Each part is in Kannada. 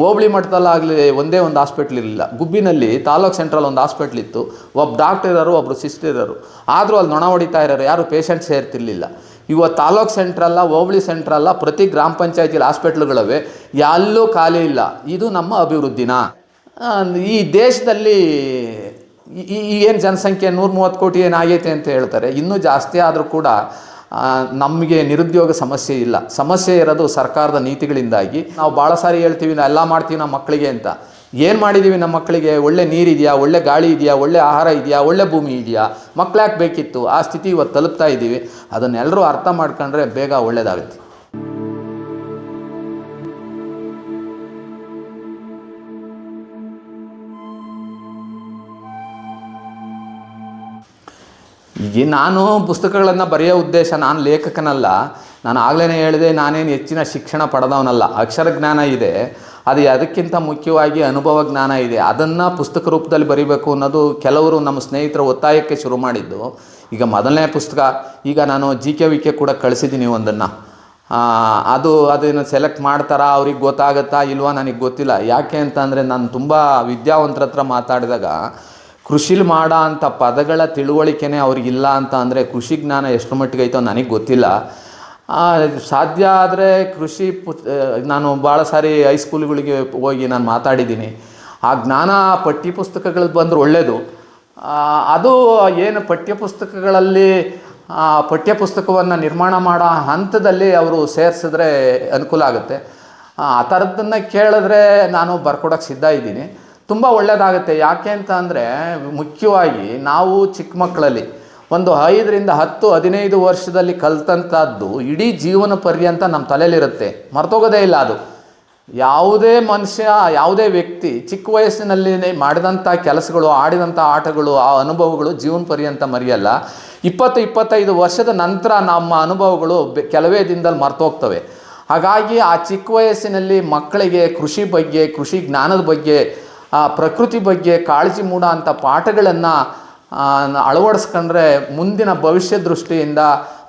ಹೋಬಳಿ ಮಟ್ಟದಲ್ಲಾಗಲಿ ಒಂದೇ ಒಂದು ಹಾಸ್ಪಿಟ್ಲ್ ಇರಲಿಲ್ಲ. ಗುಬ್ಬಿನಲ್ಲಿ ತಾಲೂಕ್ ಸೆಂಟ್ರಲ್ ಒಂದು ಹಾಸ್ಪಿಟ್ಲ್ ಇತ್ತು. ಒಬ್ಬ ಡಾಕ್ಟರ್ ಇರೋರು ಒಬ್ಬರು ಸಿಸ್ಟರ್ ಇರೋರು. ಆದರೂ ಅಲ್ಲಿ ನೊಣ ಹೊಡಿತಾ ಇರೋರು ಯಾರು ಪೇಷಂಟ್ ಸೇರ್ತಿರ್ಲಿಲ್ಲ. ಇವ ತಾಲೂಕ್ ಸೆಂಟ್ರಲ್ಲ ಹೋಬಳಿ ಸೆಂಟ್ರಲ್ಲ ಪ್ರತಿ ಗ್ರಾಮ ಪಂಚಾಯತಿಲಿ ಹಾಸ್ಪಿಟ್ಲ್ಗಳವೆ ಎಲ್ಲೂ ಖಾಲಿ ಇಲ್ಲ. ಇದು ನಮ್ಮ ಅಭಿವೃದ್ಧಿನ? ಈ ದೇಶದಲ್ಲಿ ಈ ಏನು ಜನಸಂಖ್ಯೆ ನೂರ ಮೂವತ್ತು ಕೋಟಿ ಏನಾಗೈತೆ ಅಂತ ಹೇಳ್ತಾರೆ. ಇನ್ನೂ ಜಾಸ್ತಿ ಆದರೂ ಕೂಡ ನಮಗೆ ನಿರುದ್ಯೋಗ ಸಮಸ್ಯೆ ಇಲ್ಲ. ಸಮಸ್ಯೆ ಇರೋದು ಸರ್ಕಾರದ ನೀತಿಗಳಿಂದಾಗಿ. ನಾವು ಭಾಳ ಸಾರಿ ಹೇಳ್ತೀವಿ, ನಾವು ಎಲ್ಲ ಮಾಡ್ತೀವಿ ನಮ್ಮ ಮಕ್ಕಳಿಗೆ ಅಂತ. ಏನು ಮಾಡಿದ್ದೀವಿ ನಮ್ಮ ಮಕ್ಕಳಿಗೆ ಒಳ್ಳೆ ನೀರಿದೆಯಾ? ಒಳ್ಳೆ ಗಾಳಿ ಇದೆಯಾ? ಒಳ್ಳೆ ಆಹಾರ ಇದೆಯಾ? ಒಳ್ಳೆ ಭೂಮಿ ಇದೆಯಾ? ಯಾಕೆ ಬೇಕಿತ್ತು? ಆ ಸ್ಥಿತಿ ಇವತ್ತು ತಲುಪ್ತಾ ಇದ್ದೀವಿ ಅದನ್ನೆಲ್ಲರೂ ಅರ್ಥ ಮಾಡ್ಕೊಂಡ್ರೆ ಬೇಗ ಒಳ್ಳೆಯದಾಗುತ್ತೆ ಈಗ ನಾನು ಪುಸ್ತಕಗಳನ್ನು ಬರೆಯೋ ಉದ್ದೇಶ, ನಾನು ಲೇಖಕನಲ್ಲ. ನಾನು ಆಗ್ಲೇ ಹೇಳಿದೆ, ನಾನೇನು ಹೆಚ್ಚಿನ ಶಿಕ್ಷಣ ಪಡೆದವನಲ್ಲ. ಅಕ್ಷರ ಜ್ಞಾನ ಇದೆ, ಅದು ಅದಕ್ಕಿಂತ ಮುಖ್ಯವಾಗಿ ಅನುಭವ ಜ್ಞಾನ ಇದೆ, ಅದನ್ನು ಪುಸ್ತಕ ರೂಪದಲ್ಲಿ ಬರೀಬೇಕು ಅನ್ನೋದು ಕೆಲವರು ನಮ್ಮ ಸ್ನೇಹಿತರ ಒತ್ತಾಯಕ್ಕೆ ಶುರು ಮಾಡಿದ್ದು. ಈಗ ಮೊದಲನೇ ಪುಸ್ತಕ, ಈಗ ನಾನು ಜಿ ಕೆ ವಿ ಕೆ ಕೂಡ ಕಳಿಸಿದ್ದೀನಿ ಒಂದನ್ನು. ಅದು, ಅದನ್ನು ಸೆಲೆಕ್ಟ್ ಮಾಡ್ತಾರಾ, ಅವ್ರಿಗೆ ಗೊತ್ತಾಗುತ್ತಾ ಇಲ್ವಾ ನನಗೆ ಗೊತ್ತಿಲ್ಲ. ಯಾಕೆ ಅಂತಂದರೆ ನಾನು ತುಂಬ ವಿದ್ಯಾವಂತರ ಹತ್ರ ಮಾತಾಡಿದಾಗ ಕೃಷಿಲಿ ಮಾಡೋ ಅಂಥ ಪದಗಳ ತಿಳುವಳಿಕೆನೇ ಅವ್ರಿಗಿಲ್ಲ ಅಂತ ಅಂದರೆ ಕೃಷಿ ಜ್ಞಾನ ಎಷ್ಟು ಮಟ್ಟಿಗೆ ಐತೋ ನನಗೆ ಗೊತ್ತಿಲ್ಲ. ಸಾಧ್ಯ ಆದರೆ ಕೃಷಿ ನಾನು ಭಾಳ ಸಾರಿ ಹೈಸ್ಕೂಲ್ಗಳಿಗೆ ಹೋಗಿ ನಾನು ಮಾತಾಡಿದ್ದೀನಿ. ಆ ಜ್ಞಾನ ಪಠ್ಯಪುಸ್ತಕಗಳು ಬಂದರೆ ಒಳ್ಳೆಯದು ಅದು ಏನು ಪಠ್ಯಪುಸ್ತಕಗಳಲ್ಲಿ ಪಠ್ಯಪುಸ್ತಕವನ್ನು ನಿರ್ಮಾಣ ಮಾಡೋ ಹಂತದಲ್ಲಿ ಅವರು ಸೇರಿಸಿದ್ರೆ ಅನುಕೂಲ ಆಗುತ್ತೆ. ಆ ಆ ಥರದ್ದನ್ನು ಕೇಳಿದ್ರೆ ನಾನು ಬರ್ಕೊಡೋಕ್ಕೆ ಸಿದ್ಧ ಇದ್ದೀನಿ. ತುಂಬ ಒಳ್ಳೆಯದಾಗುತ್ತೆ ಯಾಕೆ ಅಂತ ಅಂದರೆ, ಮುಖ್ಯವಾಗಿ ನಾವು ಚಿಕ್ಕ ಮಕ್ಕಳಲ್ಲಿ ಒಂದು ಐದರಿಂದ ಹತ್ತು, ಹದಿನೈದು ವರ್ಷದಲ್ಲಿ ಕಲ್ತಂಥದ್ದು ಇಡೀ ಜೀವನ ಪರ್ಯಂತ ನಮ್ಮ ತಲೆಯಲ್ಲಿರುತ್ತೆ. ಮರ್ತೋಗೋದೇ ಇಲ್ಲ ಅದು. ಯಾವುದೇ ಮನುಷ್ಯ, ಯಾವುದೇ ವ್ಯಕ್ತಿ ಚಿಕ್ಕ ವಯಸ್ಸಿನಲ್ಲಿ ಮಾಡಿದಂಥ ಕೆಲಸಗಳು, ಆಡಿದಂಥ ಆಟಗಳು, ಆ ಅನುಭವಗಳು ಜೀವನ ಪರ್ಯಂತ ಮರೆಯಲ್ಲ. ಇಪ್ಪತ್ತು, ಇಪ್ಪತ್ತೈದು ವರ್ಷದ ನಂತರ ನಮ್ಮ ಅನುಭವಗಳು ಕೆಲವೇ ದಿನದಲ್ಲಿ ಮರ್ತೋಗ್ತವೆ. ಹಾಗಾಗಿ ಆ ಚಿಕ್ಕ ವಯಸ್ಸಿನಲ್ಲಿ ಮಕ್ಕಳಿಗೆ ಕೃಷಿ ಬಗ್ಗೆ, ಕೃಷಿ ಜ್ಞಾನದ ಬಗ್ಗೆ ಆ ಪ್ರಕೃತಿ ಬಗ್ಗೆ ಕಾಳಜಿ ಮೂಡ ಅಂಥ ಪಾಠಗಳನ್ನು ಅಳವಡಿಸ್ಕೊಂಡ್ರೆ ಮುಂದಿನ ಭವಿಷ್ಯ ದೃಷ್ಟಿಯಿಂದ,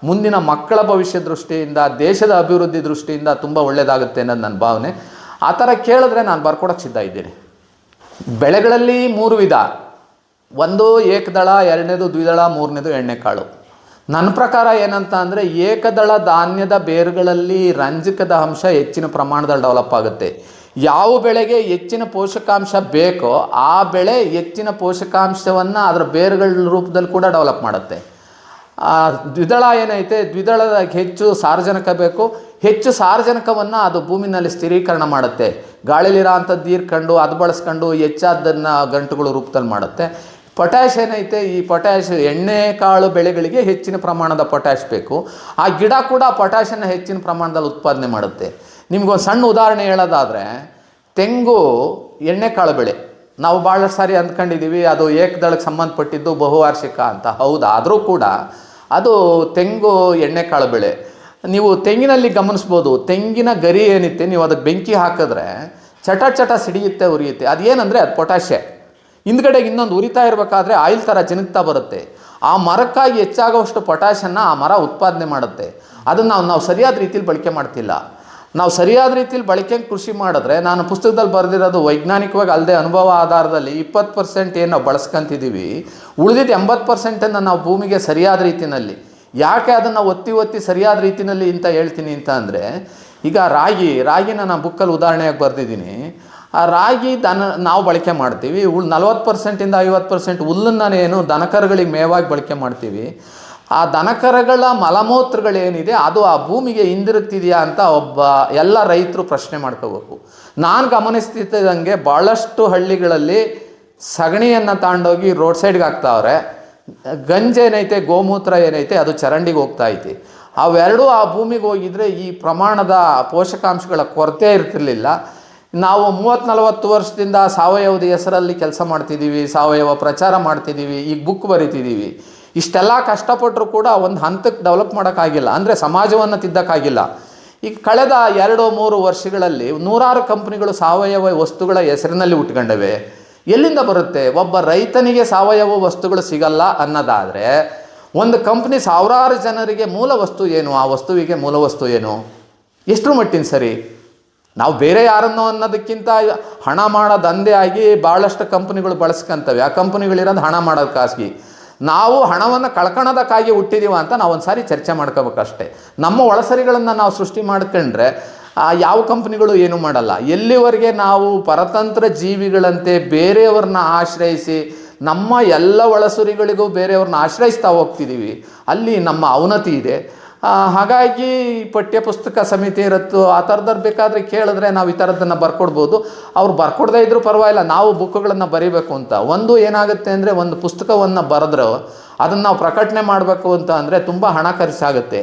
ಮುಂದಿನ ಮಕ್ಕಳ ಭವಿಷ್ಯ ದೃಷ್ಟಿಯಿಂದ, ದೇಶದ ಅಭಿವೃದ್ಧಿ ದೃಷ್ಟಿಯಿಂದ ತುಂಬ ಒಳ್ಳೆಯದಾಗುತ್ತೆ ಅನ್ನೋದು ನನ್ನ ಭಾವನೆ. ಆ ಥರ ಕೇಳಿದ್ರೆ ನಾನು ಬರ್ಕೊಡೋಕ್ಕೆ ಸಿದ್ಧ ಇದ್ದೀನಿ. ಬೆಳೆಗಳಲ್ಲಿ ಮೂರು ವಿಧ. ಒಂದು ಏಕದಳ, ಎರಡನೇದು ದ್ವಿದಳ, ಮೂರನೇದು ಎಣ್ಣೆಕಾಳು. ನನ್ನ ಪ್ರಕಾರ ಏನಂತ ಅಂದರೆ ಏಕದಳ ಧಾನ್ಯದ ಬೇರುಗಳಲ್ಲಿ ರಂಜಕದ ಅಂಶ ಹೆಚ್ಚಿನ ಪ್ರಮಾಣದಲ್ಲಿ ಡೆವಲಪ್ ಆಗುತ್ತೆ. ಯಾವ ಬೆಳೆಗೆ ಹೆಚ್ಚಿನ ಪೋಷಕಾಂಶ ಬೇಕೋ ಆ ಬೆಳೆ ಹೆಚ್ಚಿನ ಪೋಷಕಾಂಶವನ್ನು ಅದರ ಬೇರುಗಳ ರೂಪದಲ್ಲಿ ಕೂಡ ಡೆವಲಪ್ ಮಾಡುತ್ತೆ. ದ್ವಿದಳ ಏನೈತೆ? ದ್ವಿದಳದ ಹೆಚ್ಚು ಸಾರಜನಕ ಬೇಕು. ಹೆಚ್ಚು ಸಾರಜನಕವನ್ನು ಅದು ಭೂಮಿನಲ್ಲಿ ಸ್ಥಿರೀಕರಣ ಮಾಡುತ್ತೆ. ಗಾಳಿಲಿರೋ ಅಂಥದ್ದು ಹೀರ್ಕೊಂಡು ಅದು ಬಳಸ್ಕೊಂಡು ಹೆಚ್ಚಾದ್ದನ್ನು ಗಂಟುಗಳು ರೂಪದಲ್ಲಿ ಮಾಡುತ್ತೆ. ಪೊಟ್ಯಾಶ್ ಏನೈತೆ? ಈ ಪೊಟ್ಯಾಶ್ ಎಣ್ಣೆ ಕಾಳು ಬೆಳೆಗಳಿಗೆ ಹೆಚ್ಚಿನ ಪ್ರಮಾಣದ ಪೊಟ್ಯಾಶ್ ಬೇಕು. ಆ ಗಿಡ ಕೂಡ ಪೊಟ್ಯಾಶನ್ನು ಹೆಚ್ಚಿನ ಪ್ರಮಾಣದಲ್ಲಿ ಉತ್ಪಾದನೆ ಮಾಡುತ್ತೆ. ನಿಮ್ಗೊಂದು ಸಣ್ಣ ಉದಾಹರಣೆ ಹೇಳೋದಾದರೆ, ತೆಂಗು ಎಣ್ಣೆಕಾಳು ಬೆಳೆ ನಾವು ಭಾಳ ಸಾರಿ ಅಂದ್ಕೊಂಡಿದ್ದೀವಿ ಅದು ಏಕದಳಕ್ಕೆ ಸಂಬಂಧಪಟ್ಟಿದ್ದು ಬಹುವಾರ್ಷಿಕ ಅಂತ. ಹೌದು? ಆದರೂ ಕೂಡ ಅದು ತೆಂಗು ಎಣ್ಣೆಕಾಳು ಬೆಳೆ ನೀವು ತೆಂಗಿನಲ್ಲಿ ಗಮನಿಸ್ಬೋದು, ತೆಂಗಿನ ಗರಿ ಏನಿತ್ತೆ, ನೀವು ಅದಕ್ಕೆ ಬೆಂಕಿ ಹಾಕಿದ್ರೆ ಚಟ ಚಟ ಸಿಡಿಯುತ್ತೆ, ಉರಿಯುತ್ತೆ. ಅದೇನಂದರೆ ಅದು ಪೊಟ್ಯಾಷೆ. ಹಿಂದ್ಗಡೆಗೆ ಇನ್ನೊಂದು ಉರಿತಾ ಇರಬೇಕಾದ್ರೆ ಆಯಿಲ್ ಥರ ಚಿನುಕ್ತಾ ಬರುತ್ತೆ. ಆ ಮರಕ್ಕಾಗಿ ಹೆಚ್ಚಾಗುವಷ್ಟು ಪೊಟ್ಯಾಷನ್ನು ಆ ಮರ ಉತ್ಪಾದನೆ ಮಾಡುತ್ತೆ. ಅದನ್ನು ನಾವು ನಾವು ಸರಿಯಾದ ರೀತಿಯಲ್ಲಿ ಬಳಕೆ ಮಾಡ್ತಿಲ್ಲ. ನಾವು ಸರಿಯಾದ ರೀತಿಯಲ್ಲಿ ಬಳಕೆ ಕೃಷಿ ಮಾಡಿದ್ರೆ ನಾನು ಪುಸ್ತಕದಲ್ಲಿ ಬರೆದಿರೋದು ವೈಜ್ಞಾನಿಕವಾಗಿ ಅಲ್ಲದೆ ಅನುಭವ ಆಧಾರದಲ್ಲಿ ಇಪ್ಪತ್ತು ಪರ್ಸೆಂಟ್ ಏನು ನಾವು ಬಳಸ್ಕೊಂತಿದ್ದೀವಿ, ಉಳಿದಿದ್ದು ಎಂಬತ್ತು ಪರ್ಸೆಂಟನ್ನು ನಾವು ಭೂಮಿಗೆ ಸರಿಯಾದ ರೀತಿಯಲ್ಲಿ ಯಾಕೆ ಅದನ್ನು ಒತ್ತಿ ಒತ್ತಿ ಸರಿಯಾದ ರೀತಿಯಲ್ಲಿ ಅಂತ ಹೇಳ್ತೀನಿ ಅಂತ ಅಂದರೆ, ಈಗ ರಾಗಿ, ರಾಗಿನ ನಾನು ಬುಕ್ಕಲ್ಲಿ ಉದಾಹರಣೆಯಾಗಿ ಬರೆದಿದ್ದೀನಿ. ಆ ರಾಗಿ ದನ ನಾವು ಬಳಕೆ ಮಾಡ್ತೀವಿ, ಉಳ್ ನಲ್ವತ್ತು ಪರ್ಸೆಂಟಿಂದ ಐವತ್ತು ಪರ್ಸೆಂಟ್ ಹುಲ್ಲನ್ನು ಏನು ದನಕರುಗಳಿಗೆ ಮೇವಾಗಿ ಬಳಕೆ ಮಾಡ್ತೀವಿ. ಆ ದನಕರಗಳ ಮಲಮೂತ್ರಗಳೇನಿದೆ ಅದು ಆ ಭೂಮಿಗೆ ಹಿಂದಿರುಗ್ತಿದೆಯಾ ಅಂತ ಒಬ್ಬ ಎಲ್ಲ ರೈತರು ಪ್ರಶ್ನೆ ಮಾಡ್ಕೋಬೇಕು. ನಾನು ಗಮನಿಸ್ತಿದ್ದಂಗೆ ಭಾಳಷ್ಟು ಹಳ್ಳಿಗಳಲ್ಲಿ ಸಗಣಿಯನ್ನು ತಾಂಡೋಗಿ ರೋಡ್ ಸೈಡ್ಗೆ ಹಾಕ್ತಾವ್ರೆ. ಗಂಜ್ ಏನೈತೆ, ಗೋಮೂತ್ರ ಏನೈತೆ, ಅದು ಚರಂಡಿಗೆ ಹೋಗ್ತಾ ಐತಿ. ಅವೆರಡೂ ಆ ಭೂಮಿಗೆ ಹೋಗಿದ್ರೆ ಈ ಪ್ರಮಾಣದ ಪೋಷಕಾಂಶಗಳ ಕೊರತೆ ಇರ್ತಿರ್ಲಿಲ್ಲ. ನಾವು ಮೂವತ್ತು ನಲವತ್ತು ವರ್ಷದಿಂದ ಸಾವಯವದ ಹೆಸರಲ್ಲಿ ಕೆಲಸ ಮಾಡ್ತಿದ್ದೀವಿ ಸಾವಯವ ಪ್ರಚಾರ ಮಾಡ್ತಿದ್ದೀವಿ ಈಗ ಬುಕ್ ಬರಿತಿದ್ದೀವಿ ಇಷ್ಟೆಲ್ಲ ಕಷ್ಟಪಟ್ಟರು ಕೂಡ ಒಂದು ಹಂತಕ್ಕೆ ಡೆವಲಪ್ ಮಾಡೋಕ್ಕಾಗಿಲ್ಲ. ಅಂದರೆ ಸಮಾಜವನ್ನು ತಿದ್ದಕ್ಕಾಗಿಲ್ಲ. ಈಗ ಕಳೆದ ಎರಡು, ಮೂರು ವರ್ಷಗಳಲ್ಲಿ ನೂರಾರು ಕಂಪ್ನಿಗಳು ಸಾವಯವ ವಸ್ತುಗಳ ಹೆಸರಿನಲ್ಲಿ ಉಟ್ಕೊಂಡವೆ. ಎಲ್ಲಿಂದ ಬರುತ್ತೆ? ಒಬ್ಬ ರೈತನಿಗೆ ಸಾವಯವ ವಸ್ತುಗಳು ಸಿಗಲ್ಲ ಅನ್ನೋದಾದರೆ ಒಂದು ಕಂಪ್ನಿ ಸಾವಿರಾರು ಜನರಿಗೆ ಮೂಲ ವಸ್ತು ಏನು? ಆ ವಸ್ತುವಿಗೆ ಮೂಲ ವಸ್ತು ಏನು? ಎಷ್ಟರ ಮಟ್ಟಿನ ಸರಿ? ನಾವು ಬೇರೆ ಯಾರನ್ನೋ ಅನ್ನೋದಕ್ಕಿಂತ ಹಣ ಮಾಡೋ ದಂಧೆ ಆಗಿ ಭಾಳಷ್ಟು ಕಂಪ್ನಿಗಳು ಬಳಸ್ಕೊಂತವೆ. ಆ ಕಂಪ್ನಿಗಳಿರೋದು ಹಣ ಮಾಡೋದಕ್ಕಾಗಿ ನಾವು ಹಣವನ್ನು ಕಳ್ಕೊಳೋದಕ್ಕಾಗಿ ಹುಟ್ಟಿದೀವ ಅಂತ ನಾವು ಒಂದು ಸಾರಿ ಚರ್ಚೆ ಮಾಡ್ಕೋಬೇಕಷ್ಟೇ. ನಮ್ಮ ಒಳಸರಿಗಳನ್ನು ನಾವು ಸೃಷ್ಟಿ ಮಾಡ್ಕೊಂಡ್ರೆ ಯಾವ ಕಂಪ್ನಿಗಳು ಏನು ಮಾಡಲ್ಲ. ಎಲ್ಲಿವರೆಗೆ ನಾವು ಪರತಂತ್ರ ಜೀವಿಗಳಂತೆ ಬೇರೆಯವ್ರನ್ನ ಆಶ್ರಯಿಸಿ, ನಮ್ಮ ಎಲ್ಲ ಒಳಸುರಿಗಳಿಗೂ ಬೇರೆಯವ್ರನ್ನ ಆಶ್ರಯಿಸ್ತಾ ಹೋಗ್ತಿದ್ದೀವಿ ಅಲ್ಲಿ ನಮ್ಮ ಅವನತಿ ಇದೆ. ಹಾಗಾಗಿ ಪಠ್ಯ ಪುಸ್ತಕ ಸಮಿತಿ ಇರುತ್ತೋ, ಆ ಥರದವ್ರು ಬೇಕಾದರೆ ಕೇಳಿದ್ರೆ ನಾವು ಈ ಥರದ್ದನ್ನು ಬರ್ಕೊಡ್ಬೋದು. ಅವ್ರು ಬರ್ಕೊಡ್ದೇ ಇದ್ದರೂ ಪರವಾಗಿಲ್ಲ, ನಾವು ಬುಕ್ಗಳನ್ನು ಬರೀಬೇಕು ಅಂತ. ಒಂದು ಏನಾಗುತ್ತೆ ಅಂದರೆ, ಒಂದು ಪುಸ್ತಕವನ್ನು ಬರೆದ್ರೆ, ಅದನ್ನು ನಾವು ಪ್ರಕಟಣೆ ಮಾಡಬೇಕು ಅಂತ ಅಂದರೆ ತುಂಬ ಹಣ ಖರ್ಚಾಗುತ್ತೆ.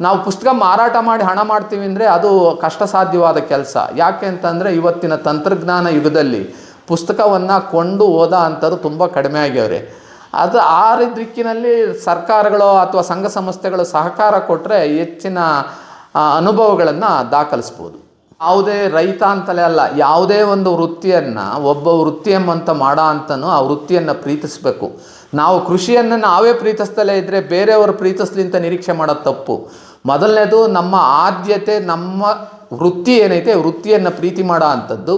ನಾವು ಪುಸ್ತಕ ಮಾರಾಟ ಮಾಡಿ ಹಣ ಮಾಡ್ತೀವಿ ಅಂದರೆ ಅದು ಕಷ್ಟ ಸಾಧ್ಯವಾದ ಕೆಲಸ. ಯಾಕೆ ಅಂತಂದರೆ, ಇವತ್ತಿನ ತಂತ್ರಜ್ಞಾನ ಯುಗದಲ್ಲಿ ಪುಸ್ತಕವನ್ನು ಕೊಂಡು ಓದೋ ಅಂಥದ್ದು ತುಂಬ ಕಡಿಮೆ ಆಗ್ಯವ್ರೆ. ಅದು ಆ ದಿಕ್ಕಿನಲ್ಲಿ ಸರ್ಕಾರಗಳು ಅಥವಾ ಸಂಘ ಸಂಸ್ಥೆಗಳು ಸಹಕಾರ ಕೊಟ್ಟರೆ ಹೆಚ್ಚಿನ ಅನುಭವಗಳನ್ನು ದಾಖಲಿಸ್ಬೋದು. ಯಾವುದೇ ರೈತ ಅಂತಲೇ ಅಲ್ಲ, ಯಾವುದೇ ಒಂದು ವೃತ್ತಿಯನ್ನು ಒಬ್ಬ ವೃತ್ತಿ ಎಂಬಂತ ಮಾಡೋ ಅಂತನೂ ಆ ವೃತ್ತಿಯನ್ನು ಪ್ರೀತಿಸಬೇಕು. ನಾವು ಕೃಷಿಯನ್ನು ನಾವೇ ಪ್ರೀತಿಸ್ತಲೇ ಇದ್ದರೆ ಬೇರೆಯವರು ಪ್ರೀತಿಸ್ಲಿ ಅಂತ ನಿರೀಕ್ಷೆ ಮಾಡೋದು ತಪ್ಪು. ಮೊದಲನೇದು ನಮ್ಮ ಆದ್ಯತೆ, ನಮ್ಮ ವೃತ್ತಿ ಏನೈತೆ, ವೃತ್ತಿಯನ್ನು ಪ್ರೀತಿ ಮಾಡೋ ಅಂಥದ್ದು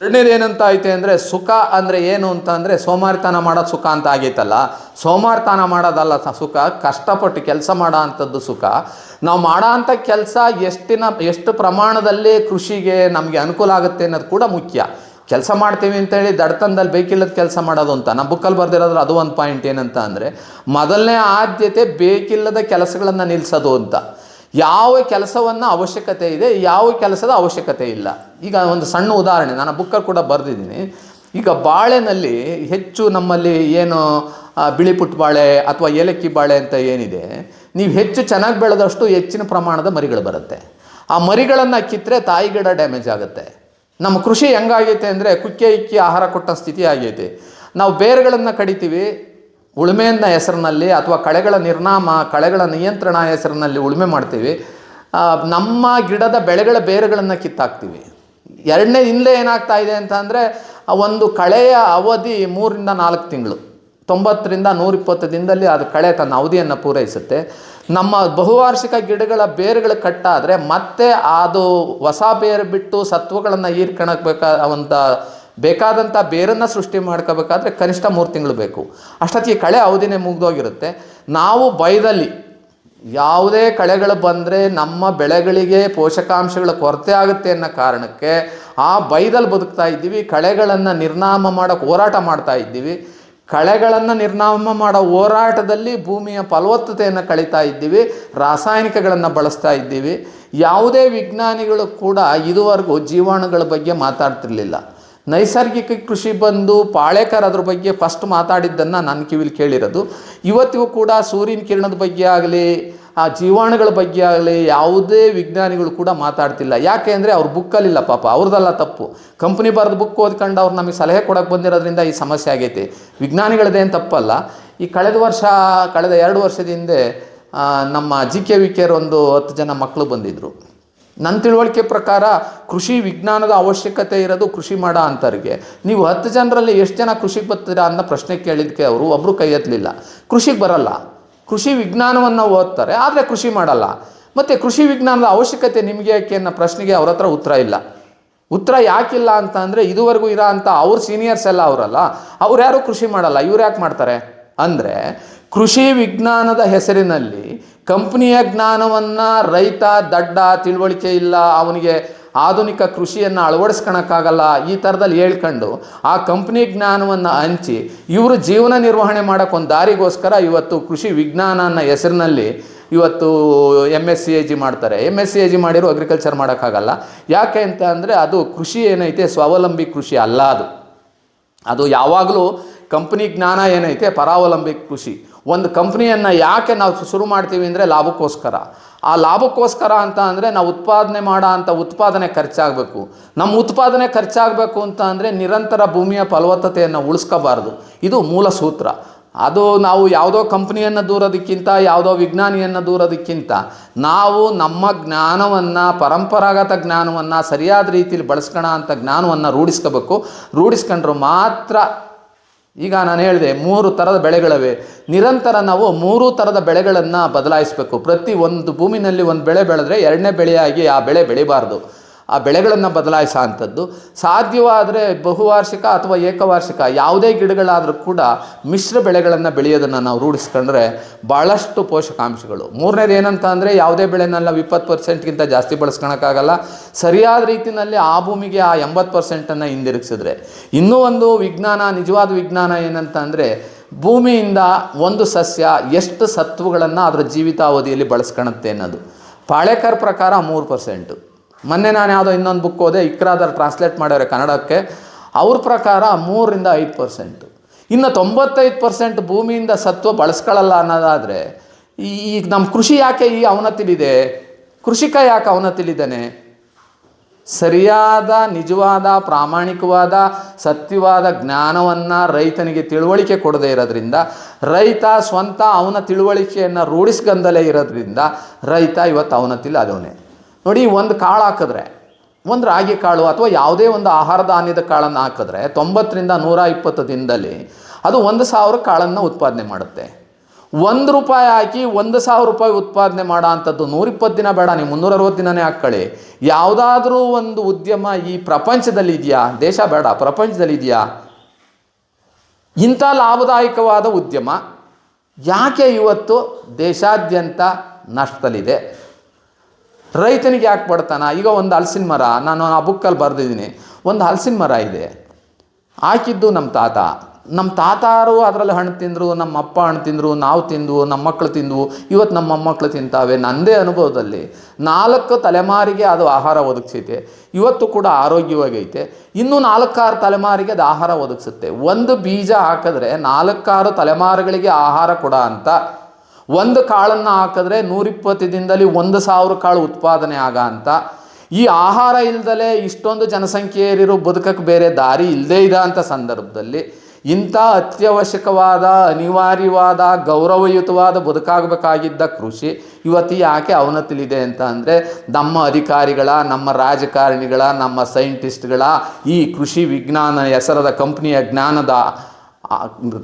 ಎರಡನೇದು ಏನಂತ ಐತೆ ಅಂದರೆ ಸುಖ ಅಂದರೆ ಏನು ಅಂತ ಅಂದರೆ ಸೋಮಾರಿತನ ಮಾಡೋದು ಸುಖ ಅಂತ ಆಗೈತಲ್ಲ. ಸೋಮಾರಿತನ ಮಾಡೋದಲ್ಲ ಸುಖ, ಕಷ್ಟಪಟ್ಟು ಕೆಲಸ ಮಾಡೋ ಅಂಥದ್ದು ಸುಖ. ನಾವು ಮಾಡೋ ಅಂಥ ಕೆಲಸ ಎಷ್ಟಿನ, ಎಷ್ಟು ಪ್ರಮಾಣದಲ್ಲಿ ಕೃಷಿಗೆ ನಮಗೆ ಅನುಕೂಲ ಆಗುತ್ತೆ ಅನ್ನೋದು ಕೂಡ ಮುಖ್ಯ. ಕೆಲಸ ಮಾಡ್ತೀವಿ ಅಂತೇಳಿ ದಡತನದಲ್ಲಿ ಬೇಕಿಲ್ಲದ ಕೆಲಸ ಮಾಡೋದು ಅಂತ. ನಮ್ಮ ಬುಕ್ಕಲ್ಲಿ ಬರ್ದಿರೋದ್ರೆ ಅದು ಒಂದು ಪಾಯಿಂಟ್ ಏನಂತ ಅಂದರೆ, ಮೊದಲನೇ ಆದ್ಯತೆ ಬೇಕಿಲ್ಲದ ಕೆಲಸಗಳನ್ನು ನಿಲ್ಲಿಸೋದು ಅಂತ. ಯಾವ ಕೆಲಸವನ್ನು ಅವಶ್ಯಕತೆ ಇದೆ, ಯಾವ ಕೆಲಸದ ಅವಶ್ಯಕತೆ ಇಲ್ಲ. ಈಗ ಒಂದು ಸಣ್ಣ ಉದಾಹರಣೆ, ನಾನು ಬುಕ್ಕಲ್ಲಿ ಕೂಡ ಬರೆದಿದ್ದೀನಿ. ಈಗ ಬಾಳೆನಲ್ಲಿ ಹೆಚ್ಚು ನಮ್ಮಲ್ಲಿ ಏನು ಬಿಳಿ ಬಾಳೆ ಅಥವಾ ಏಲಕ್ಕಿ ಬಾಳೆ ಅಂತ ಏನಿದೆ, ನೀವು ಹೆಚ್ಚು ಚೆನ್ನಾಗಿ ಬೆಳೆದಷ್ಟು ಹೆಚ್ಚಿನ ಪ್ರಮಾಣದ ಮರಿಗಳು ಬರುತ್ತೆ. ಆ ಮರಿಗಳನ್ನು ಕಿತ್ತರೆ ತಾಯಿ ಗಿಡ ಡ್ಯಾಮೇಜ್ ಆಗುತ್ತೆ. ನಮ್ಮ ಕೃಷಿ ಹೆಂಗಾಗೈತೆ ಅಂದರೆ ಕುಕ್ಕೆ ಇಕ್ಕಿ ಆಹಾರ ಕೊಟ್ಟ ಸ್ಥಿತಿ ಆಗೈತೆ. ನಾವು ಬೇರುಗಳನ್ನು ಕಡಿತೀವಿ ಉಳುಮೆಯನ್ನ ಹೆಸರಿನಲ್ಲಿ ಅಥವಾ ಕಳೆಗಳ ನಿರ್ನಾಮ, ಕಳೆಗಳ ನಿಯಂತ್ರಣ ಹೆಸರಿನಲ್ಲಿ ಉಳುಮೆ ಮಾಡ್ತೀವಿ. ನಮ್ಮ ಗಿಡದ ಬೆಳೆಗಳ ಬೇರುಗಳನ್ನು ಕಿತ್ತಾಕ್ತೀವಿ. ಎರಡನೇ ಹಿಂದೆ ಏನಾಗ್ತಾ ಇದೆ ಅಂತ ಅಂದರೆ ಒಂದು ಕಳೆಯ ಅವಧಿ ಮೂರಿಂದ ನಾಲ್ಕು ತಿಂಗಳು. ತೊಂಬತ್ತರಿಂದ ನೂರಿಪ್ಪತ್ತು ದಿನದಲ್ಲಿ ಅದು ಕಳೆ ತನ್ನ ಅವಧಿಯನ್ನು ಪೂರೈಸುತ್ತೆ. ನಮ್ಮ ಬಹುವಾರ್ಷಿಕ ಗಿಡಗಳ ಬೇರುಗಳು ಕಟ್ಟಾದರೆ ಮತ್ತೆ ಅದು ಹೊಸ ಬೇರು ಬಿಟ್ಟು ಸತ್ವಗಳನ್ನು ಹೀರ್ಕೊಳಕ್ಕೆ ಬೇಕಾದಂಥ ಬೇಕಾದಂಥ ಬೇರನ್ನು ಸೃಷ್ಟಿ ಮಾಡ್ಕೋಬೇಕಾದ್ರೆ ಕನಿಷ್ಠ ಮೂರು ತಿಂಗಳು ಬೇಕು. ಅಷ್ಟೊತ್ತಿಗೆ ಕಳೆ ಅವಧಿನೇ ಮುಗ್ದೋಗಿರುತ್ತೆ. ನಾವು ಬೈದಲ್ಲಿ ಯಾವುದೇ ಕಳೆಗಳು ಬಂದರೆ ನಮ್ಮ ಬೆಳೆಗಳಿಗೆ ಪೋಷಕಾಂಶಗಳ ಕೊರತೆ ಆಗುತ್ತೆ ಅನ್ನೋ ಕಾರಣಕ್ಕೆ ಆ ಬೈದಲ್ಲಿ ಬದುಕ್ತಾ ಇದ್ದೀವಿ, ಕಳೆಗಳನ್ನು ನಿರ್ನಾಮ ಮಾಡೋಕ್ಕೆ ಹೋರಾಟ ಮಾಡ್ತಾ ಇದ್ದೀವಿ. ಕಳೆಗಳನ್ನು ನಿರ್ನಾಮ ಮಾಡೋ ಹೋರಾಟದಲ್ಲಿ ಭೂಮಿಯ ಫಲವತ್ತತೆಯನ್ನು ಕಳೀತಾ ಇದ್ದೀವಿ, ರಾಸಾಯನಿಕಗಳನ್ನು ಬಳಸ್ತಾ ಇದ್ದೀವಿ. ಯಾವುದೇ ವಿಜ್ಞಾನಿಗಳು ಕೂಡ ಇದುವರೆಗೂ ಜೀವಾಣುಗಳ ಬಗ್ಗೆ ಮಾತಾಡ್ತಿರ್ಲಿಲ್ಲ. ನೈಸರ್ಗಿಕ ಕೃಷಿ ಬಂದು ಪಾಳೇಕರ್ ಅದ್ರ ಬಗ್ಗೆ ಫಸ್ಟ್ ಮಾತಾಡಿದ್ದನ್ನು ನನ್ನ ಕಿವಿಲಿ ಕೇಳಿರೋದು. ಇವತ್ತಿಗೂ ಕೂಡ ಸೂರ್ಯನ ಕಿರಣದ ಬಗ್ಗೆ ಆಗಲಿ, ಆ ಜೀವಾಣುಗಳ ಬಗ್ಗೆ ಆಗಲಿ ಯಾವುದೇ ವಿಜ್ಞಾನಿಗಳು ಕೂಡ ಮಾತಾಡ್ತಿಲ್ಲ. ಯಾಕೆ ಅಂದರೆ ಅವ್ರ ಬುಕ್ಕಲ್ಲಿಲ್ಲ ಪಾಪ, ಅವ್ರದ್ದಲ್ಲ ತಪ್ಪು. ಕಂಪ್ನಿ ಬರೆದು ಬುಕ್ ಓದ್ಕೊಂಡು ಅವ್ರು ನಮಗೆ ಸಲಹೆ ಕೊಡೋಕೆ ಬಂದಿರೋದ್ರಿಂದ ಈ ಸಮಸ್ಯೆ ಆಗೈತೆ. ವಿಜ್ಞಾನಿಗಳದೇನು ತಪ್ಪಲ್ಲ. ಈ ಕಳೆದ ವರ್ಷ, ಕಳೆದ ಎರಡು ವರ್ಷದ ಹಿಂದೆ ನಮ್ಮ ಜಿ ಕೆ ವಿ ಕೆರ್ ಒಂದು ಹತ್ತು ಜನ ಮಕ್ಕಳು ಬಂದಿದ್ದರು ನನ್ನ ತಿಳುವಳಿಕೆ ಪ್ರಕಾರ ಕೃಷಿ ವಿಜ್ಞಾನದ ಅವಶ್ಯಕತೆ ಇರೋದು ಕೃಷಿ ಮಾಡೋ ಅಂಥವ್ರಿಗೆ ನೀವು ಹತ್ತು ಜನರಲ್ಲಿ ಎಷ್ಟು ಜನ ಕೃಷಿಗೆ ಬರ್ತೀರಾ ಅನ್ನೋ ಪ್ರಶ್ನೆ ಕೇಳಿದ್ದಕ್ಕೆ ಅವರು ಒಬ್ಬರು ಕೈ ಎತ್ತಲಿಲ್ಲ ಕೃಷಿಗೆ ಬರಲ್ಲ. ಕೃಷಿ ವಿಜ್ಞಾನವನ್ನು ಓದ್ತಾರೆ, ಆದರೆ ಕೃಷಿ ಮಾಡಲ್ಲ. ಮತ್ತು ಕೃಷಿ ವಿಜ್ಞಾನದ ಅವಶ್ಯಕತೆ ನಿಮಗೆ ಯಾಕೆ ಅನ್ನೋ ಪ್ರಶ್ನೆಗೆ ಅವ್ರ ಹತ್ರ ಉತ್ತರ ಇಲ್ಲ. ಉತ್ತರ ಯಾಕಿಲ್ಲ ಅಂತ ಅಂದರೆ ಇದುವರೆಗೂ ಇರೋ ಅಂಥ ಅವ್ರ ಸೀನಿಯರ್ಸ್ ಎಲ್ಲ ಅವರಲ್ಲ, ಅವ್ರು ಯಾರು ಕೃಷಿ ಮಾಡಲ್ಲ, ಇವ್ರು ಯಾಕೆ ಮಾಡ್ತಾರೆ? ಅಂದರೆ ಕೃಷಿ ವಿಜ್ಞಾನದ ಹೆಸರಿನಲ್ಲಿ ಕಂಪ್ನಿಯ ಜ್ಞಾನವನ್ನು ರೈತ, ದಡ್ಡ ತಿಳುವಳಿಕೆ ಇಲ್ಲ, ಅವನಿಗೆ ಆಧುನಿಕ ಕೃಷಿಯನ್ನು ಅಳವಡಿಸ್ಕೊಳಕ್ಕಾಗಲ್ಲ ಈ ಥರದಲ್ಲಿ ಹೇಳ್ಕೊಂಡು ಆ ಕಂಪ್ನಿ ಜ್ಞಾನವನ್ನು ಹಂಚಿ ಇವರು ಜೀವನ ನಿರ್ವಹಣೆ ಮಾಡೋಕ್ಕೊಂದು ದಾರಿಗೋಸ್ಕರ ಇವತ್ತು ಕೃಷಿ ವಿಜ್ಞಾನ ಅನ್ನೋ ಹೆಸರಿನಲ್ಲಿ ಇವತ್ತು M S C A G ಮಾಡ್ತಾರೆ. M S C A G ಮಾಡಿರೋ ಅಗ್ರಿಕಲ್ಚರ್ ಮಾಡೋಕ್ಕಾಗಲ್ಲ. ಯಾಕೆ ಅಂತ ಅಂದರೆ ಅದು ಕೃಷಿ ಏನೈತೆ? ಸ್ವಾವಲಂಬಿ ಕೃಷಿ ಅಲ್ಲ ಅದು. ಅದು ಯಾವಾಗಲೂ ಕಂಪ್ನಿ ಜ್ಞಾನ ಏನೈತೆ? ಪರಾವಲಂಬಿ ಕೃಷಿ. ಒಂದು ಕಂಪ್ನಿಯನ್ನು ಯಾಕೆ ನಾವು ಶುರು ಮಾಡ್ತೀವಿ ಅಂದರೆ ಲಾಭಕ್ಕೋಸ್ಕರ. ಆ ಲಾಭಕ್ಕೋಸ್ಕರ ಅಂತ ಅಂದರೆ ನಾವು ಉತ್ಪಾದನೆ ಮಾಡೋ ಅಂಥ ಉತ್ಪಾದನೆ ಖರ್ಚಾಗಬೇಕು. ನಮ್ಮ ಉತ್ಪಾದನೆ ಖರ್ಚಾಗಬೇಕು ಅಂತ ಅಂದರೆ ನಿರಂತರ ಭೂಮಿಯ ಫಲವತ್ತತೆಯನ್ನು ಉಳಿಸ್ಕೋಬಾರ್ದು. ಇದು ಮೂಲ ಸೂತ್ರ. ಅದು ನಾವು ಯಾವುದೋ ಕಂಪ್ನಿಯನ್ನು ದೂರೋದಕ್ಕಿಂತ, ಯಾವುದೋ ವಿಜ್ಞಾನಿಯನ್ನು ದೂರೋದಕ್ಕಿಂತ, ನಾವು ನಮ್ಮ ಜ್ಞಾನವನ್ನು, ಪರಂಪರಾಗತ ಜ್ಞಾನವನ್ನು ಸರಿಯಾದ ರೀತಿಯಲ್ಲಿ ಬಳಸ್ಕೋಣ ಅಂತ ಜ್ಞಾನವನ್ನು ರೂಢಿಸ್ಕೋಬೇಕು. ರೂಢಿಸ್ಕೊಂಡ್ರೆ ಮಾತ್ರ ಈಗ ನಾನು ಹೇಳಿದೆ, ಮೂರು ಥರದ ಬೆಳೆಗಳಿವೆ. ನಿರಂತರ ನಾವು ಮೂರು ಥರದ ಬೆಳೆಗಳನ್ನು ಬದಲಾಯಿಸಬೇಕು. ಪ್ರತಿ ಒಂದು ಭೂಮಿನಲ್ಲಿ ಒಂದು ಬೆಳೆ ಬೆಳೆದ್ರೆ ಎರಡನೇ ಬೆಳೆಯಾಗಿ ಆ ಬೆಳೆ ಬೆಳಿಬಾರ್ದು. ಆ ಬೆಳೆಗಳನ್ನು ಬದಲಾಯಿಸೋ ಅಂಥದ್ದು ಸಾಧ್ಯವಾದರೆ ಬಹುವಾರ್ಷಿಕ ಅಥವಾ ಏಕವಾರ್ಷಿಕ ಯಾವುದೇ ಗಿಡಗಳಾದರೂ ಕೂಡ ಮಿಶ್ರ ಬೆಳೆಗಳನ್ನು ಬೆಳೆಯೋದನ್ನು ನಾವು ರೂಢಿಸ್ಕೊಂಡ್ರೆ ಭಾಳಷ್ಟು ಪೋಷಕಾಂಶಗಳು. ಮೂರನೇದು ಏನಂತ ಅಂದರೆ ಯಾವುದೇ ಬೆಳೆನೆಲ್ಲ ಇಪ್ಪತ್ತು ಪರ್ಸೆಂಟ್ಗಿಂತ ಜಾಸ್ತಿ ಬಳಸ್ಕೊಳಕ್ಕಾಗಲ್ಲ. ಸರಿಯಾದ ರೀತಿಯಲ್ಲಿ ಆ ಭೂಮಿಗೆ ಆ ಎಂಬತ್ತು ಪರ್ಸೆಂಟನ್ನು ಹಿಂದಿರುಗಿಸಿದ್ರೆ. ಇನ್ನೂ ಒಂದು ವಿಜ್ಞಾನ, ನಿಜವಾದ ವಿಜ್ಞಾನ ಏನಂತ ಅಂದರೆ ಭೂಮಿಯಿಂದ ಒಂದು ಸಸ್ಯ ಎಷ್ಟು ಸತ್ವಗಳನ್ನು ಅದರ ಜೀವಿತಾವಧಿಯಲ್ಲಿ ಬಳಸ್ಕೊಳುತ್ತೆ ಅನ್ನೋದು. ಪಾಳೇಕರ್ ಪ್ರಕಾರ ಮೂರು ಪರ್ಸೆಂಟು ಮೊನ್ನೆ ನಾನು ಯಾವುದೋ ಇನ್ನೊಂದು ಬುಕ್ ಓದೆ ಇಕ್ರಾದರ್ ಟ್ರಾನ್ಸ್ಲೇಟ್ ಮಾಡ್ಯಾರೆ ಕನ್ನಡಕ್ಕೆ. ಅವ್ರ ಪ್ರಕಾರ ಮೂರರಿಂದ ಐದು ಪರ್ಸೆಂಟು ಇನ್ನು ತೊಂಬತ್ತೈದು ಪರ್ಸೆಂಟ್ ಭೂಮಿಯಿಂದ ಸತ್ವ ಬಳಸ್ಕೊಳ್ಳಲ್ಲ ಅನ್ನೋದಾದರೆ ಈಗ ನಮ್ಮ ಕೃಷಿ ಯಾಕೆ ಈ ಅವನತಿಲಿದೆ? ಕೃಷಿಕ ಯಾಕೆ ಅವನತಿಲಿದ್ದಾನೆ? ಸರಿಯಾದ, ನಿಜವಾದ, ಪ್ರಾಮಾಣಿಕವಾದ, ಸತ್ಯವಾದ ಜ್ಞಾನವನ್ನು ರೈತನಿಗೆ ತಿಳುವಳಿಕೆ ಕೊಡದೇ ಇರೋದ್ರಿಂದ, ರೈತ ಸ್ವಂತ ಅವನ ತಿಳುವಳಿಕೆಯನ್ನು ರೂಢಿಸ್ಕೊಂಡಲೇ ಇರೋದ್ರಿಂದ ರೈತ ಇವತ್ತು ಅವನತಿಲ್ಲ ಅದವನೇ ನೋಡಿ, ಒಂದು ಕಾಳು ಹಾಕಿದ್ರೆ, ಒಂದು ರಾಗಿ ಕಾಳು ಅಥವಾ ಯಾವುದೇ ಒಂದು ಆಹಾರ ಧಾನ್ಯದ ಕಾಳನ್ನು ಹಾಕಿದ್ರೆ ತೊಂಬತ್ತರಿಂದ ನೂರ ಇಪ್ಪತ್ತು ದಿನದಲ್ಲಿ ಅದು ಒಂದು ಸಾವಿರ ಕಾಳನ್ನು ಉತ್ಪಾದನೆ ಮಾಡುತ್ತೆ. ಒಂದು ರೂಪಾಯಿ ಹಾಕಿ ಒಂದು ಸಾವಿರ ರೂಪಾಯಿ ಉತ್ಪಾದನೆ ಮಾಡೋ ಅಂಥದ್ದು ನೂರಿಪ್ಪತ್ತು ದಿನ ಬೇಡ, ನೀವು ಮುನ್ನೂರ ಅರವತ್ತು ದಿನನೇ ಹಾಕ್ಕೊಳ್ಳಿ. ಯಾವುದಾದ್ರೂ ಒಂದು ಉದ್ಯಮ ಈ ಪ್ರಪಂಚದಲ್ಲಿ ಇದೆಯಾ? ದೇಶ ಬೇಡ, ಪ್ರಪಂಚದಲ್ಲಿ ಇದೆಯಾ? ಇಂಥ ಲಾಭದಾಯಕವಾದ ಉದ್ಯಮ ಯಾಕೆ ಇವತ್ತು ದೇಶಾದ್ಯಂತ ನಷ್ಟದಲ್ಲಿದೆ? ರೈತನಿಗೆ ಯಾಕೆ ಬಡ್ತಾನ? ಈಗ ಒಂದು ಹಲಸಿನ ಮರ, ನಾನು ಆ ಬುಕ್ಕಲ್ಲಿ ಬರೆದಿದ್ದೀನಿ. ಒಂದು ಹಲಸಿನ ಮರ ಇದೆ. ಹಾಕಿದ್ದು ನಮ್ಮ ತಾತ. ನಮ್ಮ ತಾತಾರು ಅದರಲ್ಲಿ ಹಣ್ಣು ತಿಂದರು ನಮ್ಮ ಅಪ್ಪ ಹಣ್ಣು ತಿಂದರು, ನಾವು ತಿಂದವು ನಮ್ಮ ಮಕ್ಕಳು ತಿಂದವು. ಇವತ್ತು ನಮ್ಮ ಮೊಮ್ಮಕ್ಕಳು ತಿಂತಾವೆ ನನ್ನದೇ ಅನುಭವದಲ್ಲಿ. ನಾಲ್ಕು ತಲೆಮಾರಿಗೆ ಅದು ಆಹಾರ ಒದಗಿಸೈತೆ. ಇವತ್ತು ಕೂಡ ಆರೋಗ್ಯವಾಗೈತೆ. ಇನ್ನೂ ನಾಲ್ಕಾರು ತಲೆಮಾರಿಗೆ ಅದು ಆಹಾರ ಒದಗಿಸುತ್ತೆ. ಒಂದು ಬೀಜ ಹಾಕಿದ್ರೆ ನಾಲ್ಕಾರು ತಲೆಮಾರುಗಳಿಗೆ ಆಹಾರ ಕೊಡ ಅಂತ ಒಂದು ಕಾಳನ್ನು ಹಾಕಿದ್ರೆ ನೂರಿಪ್ಪತ್ತು ದಿನದಲ್ಲಿ ಒಂದು ಸಾವಿರ ಕಾಳು ಉತ್ಪಾದನೆ ಆಗ ಅಂತ. ಈ ಆಹಾರ ಇಲ್ಲದಲೇ ಇಷ್ಟೊಂದು ಜನಸಂಖ್ಯೆಯಲ್ಲಿರೋ ಬದುಕಕ್ಕೆ ಬೇರೆ ದಾರಿ ಇಲ್ಲದೇ ಇದ್ದ ಅಂತ ಸಂದರ್ಭದಲ್ಲಿ ಇಂಥ ಅತ್ಯವಶ್ಯಕವಾದ, ಅನಿವಾರ್ಯವಾದ, ಗೌರವಯುತವಾದ ಬದುಕಾಗಬೇಕಾಗಿದ್ದ ಕೃಷಿ ಇವತ್ತು ಯಾಕೆ ಅವನತಿಲಿದೆ ಅಂತ ಅಂದರೆ ನಮ್ಮ ಅಧಿಕಾರಿಗಳ, ನಮ್ಮ ರಾಜಕಾರಣಿಗಳ, ನಮ್ಮ ಸೈಂಟಿಸ್ಟ್ಗಳ ಈ ಕೃಷಿ ವಿಜ್ಞಾನ ಹೆಸರದ ಕಂಪ್ನಿಯ ಜ್ಞಾನದ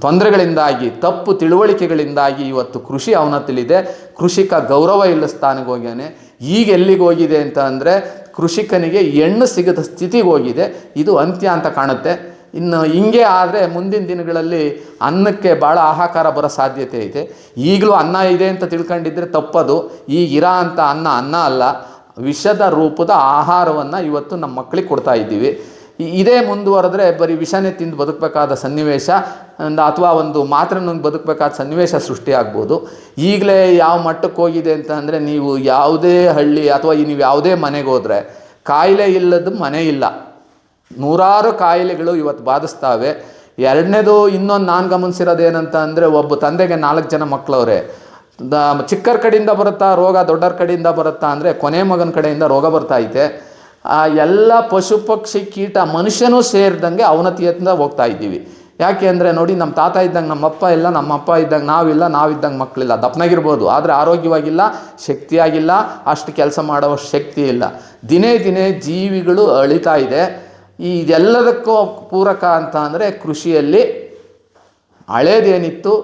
ತೊಂದರೆಗಳಿಂದಾಗಿ, ತಪ್ಪು ತಿಳುವಳಿಕೆಗಳಿಂದಾಗಿ ಇವತ್ತು ಕೃಷಿ ಅವನತಿಲಿದೆ. ಕೃಷಿಕ ಗೌರವ ಇಲ್ಲ ಸ್ಥಾನಕ್ಕೆ ಹೋಗ್ಯಾನೆ. ಈಗ ಎಲ್ಲಿಗೆ ಹೋಗಿದೆ ಅಂತ ಅಂದರೆ ಕೃಷಿಕನಿಗೆ ಹೆಣ್ಣು ಸಿಗದ ಸ್ಥಿತಿಗೆ ಹೋಗಿದೆ. ಇದು ಅಂತ್ಯ ಅಂತ ಕಾಣುತ್ತೆ. ಇನ್ನು ಹಿಂಗೆ ಆದರೆ ಮುಂದಿನ ದಿನಗಳಲ್ಲಿ ಅನ್ನಕ್ಕೆ ಭಾಳ ಆಹಾಕಾರ ಬರೋ ಸಾಧ್ಯತೆ ಐತೆ. ಈಗಲೂ ಅನ್ನ ಇದೆ ಅಂತ ತಿಳ್ಕೊಂಡಿದ್ರೆ ತಪ್ಪದು. ಈಗಿರೋ ಅಂತ ಅನ್ನ ಅನ್ನ ಅಲ್ಲ. ವಿಷದ ರೂಪದ ಆಹಾರವನ್ನು ಇವತ್ತು ನಮ್ಮ ಮಕ್ಕಳಿಗೆ ಕೊಡ್ತಾ ಇದ್ದೀವಿ. ಇದೇ ಮುಂದುವರೆದ್ರೆ ಬರೀ ವಿಷನೇ ತಿಂದು ಬದುಕಬೇಕಾದ ಸನ್ನಿವೇಶ ಅಥವಾ ಒಂದು ಮಾತ್ರ ಬದುಕಬೇಕಾದ ಸನ್ನಿವೇಶ ಸೃಷ್ಟಿಯಾಗ್ಬೋದು ಈಗಲೇ ಯಾವ ಮಟ್ಟಕ್ಕೆ ಹೋಗಿದೆ ಅಂತ ಅಂದರೆ ನೀವು ಯಾವುದೇ ಹಳ್ಳಿ ಅಥವಾ ನೀವು ಯಾವುದೇ ಮನೆಗೆ ಹೋದರೆ ಕಾಯಿಲೆ ಇಲ್ಲದ ಮನೆ ಇಲ್ಲ. ನೂರಾರು ಕಾಯಿಲೆಗಳು ಇವತ್ತು ಬಾಧಿಸ್ತಾವೆ. ಎರಡನೇದು ಇನ್ನೊಂದು ನಾನು ಗಮನಿಸಿರೋದು ಏನಂತ ಅಂದರೆ ಒಬ್ಬ ತಂದೆಗೆ ನಾಲ್ಕು ಜನ ಮಕ್ಕಳವ್ರೆ ಚಿಕ್ಕರ ಕಡೆಯಿಂದ ಬರುತ್ತಾ, ರೋಗ ದೊಡ್ಡರ ಕಡೆಯಿಂದ ಬರುತ್ತಾ ಅಂದರೆ ಕೊನೆ ಮಗನ ಕಡೆಯಿಂದ ರೋಗ ಬರ್ತಾ ಐತೆ. ಆ ಎಲ್ಲ ಪಶು ಪಕ್ಷಿ ಕೀಟ ಮನುಷ್ಯನೂ ಸೇರಿದಂಗೆ ಅವನತಿಯಿಂದ ಹೋಗ್ತಾ ಇದ್ದೀವಿ. ಯಾಕೆ ಅಂದರೆ ನೋಡಿ, ನಮ್ಮ ತಾತ ಇದ್ದಂಗೆ ನಮ್ಮಪ್ಪ ಇಲ್ಲ, ನಮ್ಮಪ್ಪ ಇದ್ದಂಗೆ ನಾವಿಲ್ಲ, ನಾವಿದ್ದಂಗೆ ಮಕ್ಕಳಿಲ್ಲ. ದಪ್ಪನಾಗಿರ್ಬೋದು ಆದರೆ ಆರೋಗ್ಯವಾಗಿಲ್ಲ, ಶಕ್ತಿಯಾಗಿಲ್ಲ, ಅಷ್ಟು ಕೆಲಸ ಮಾಡುವ ಶಕ್ತಿ ಇಲ್ಲ. ದಿನೇ ದಿನೇ ಜೀವಿಗಳು ಅಳಿತಾ ಇದೆ. ಈ ಇದೆಲ್ಲದಕ್ಕೂ ಪೂರಕ ಅಂತ ಅಂದರೆ ಕೃಷಿಯಲ್ಲಿ ಹಳೇದೇನಿತ್ತು,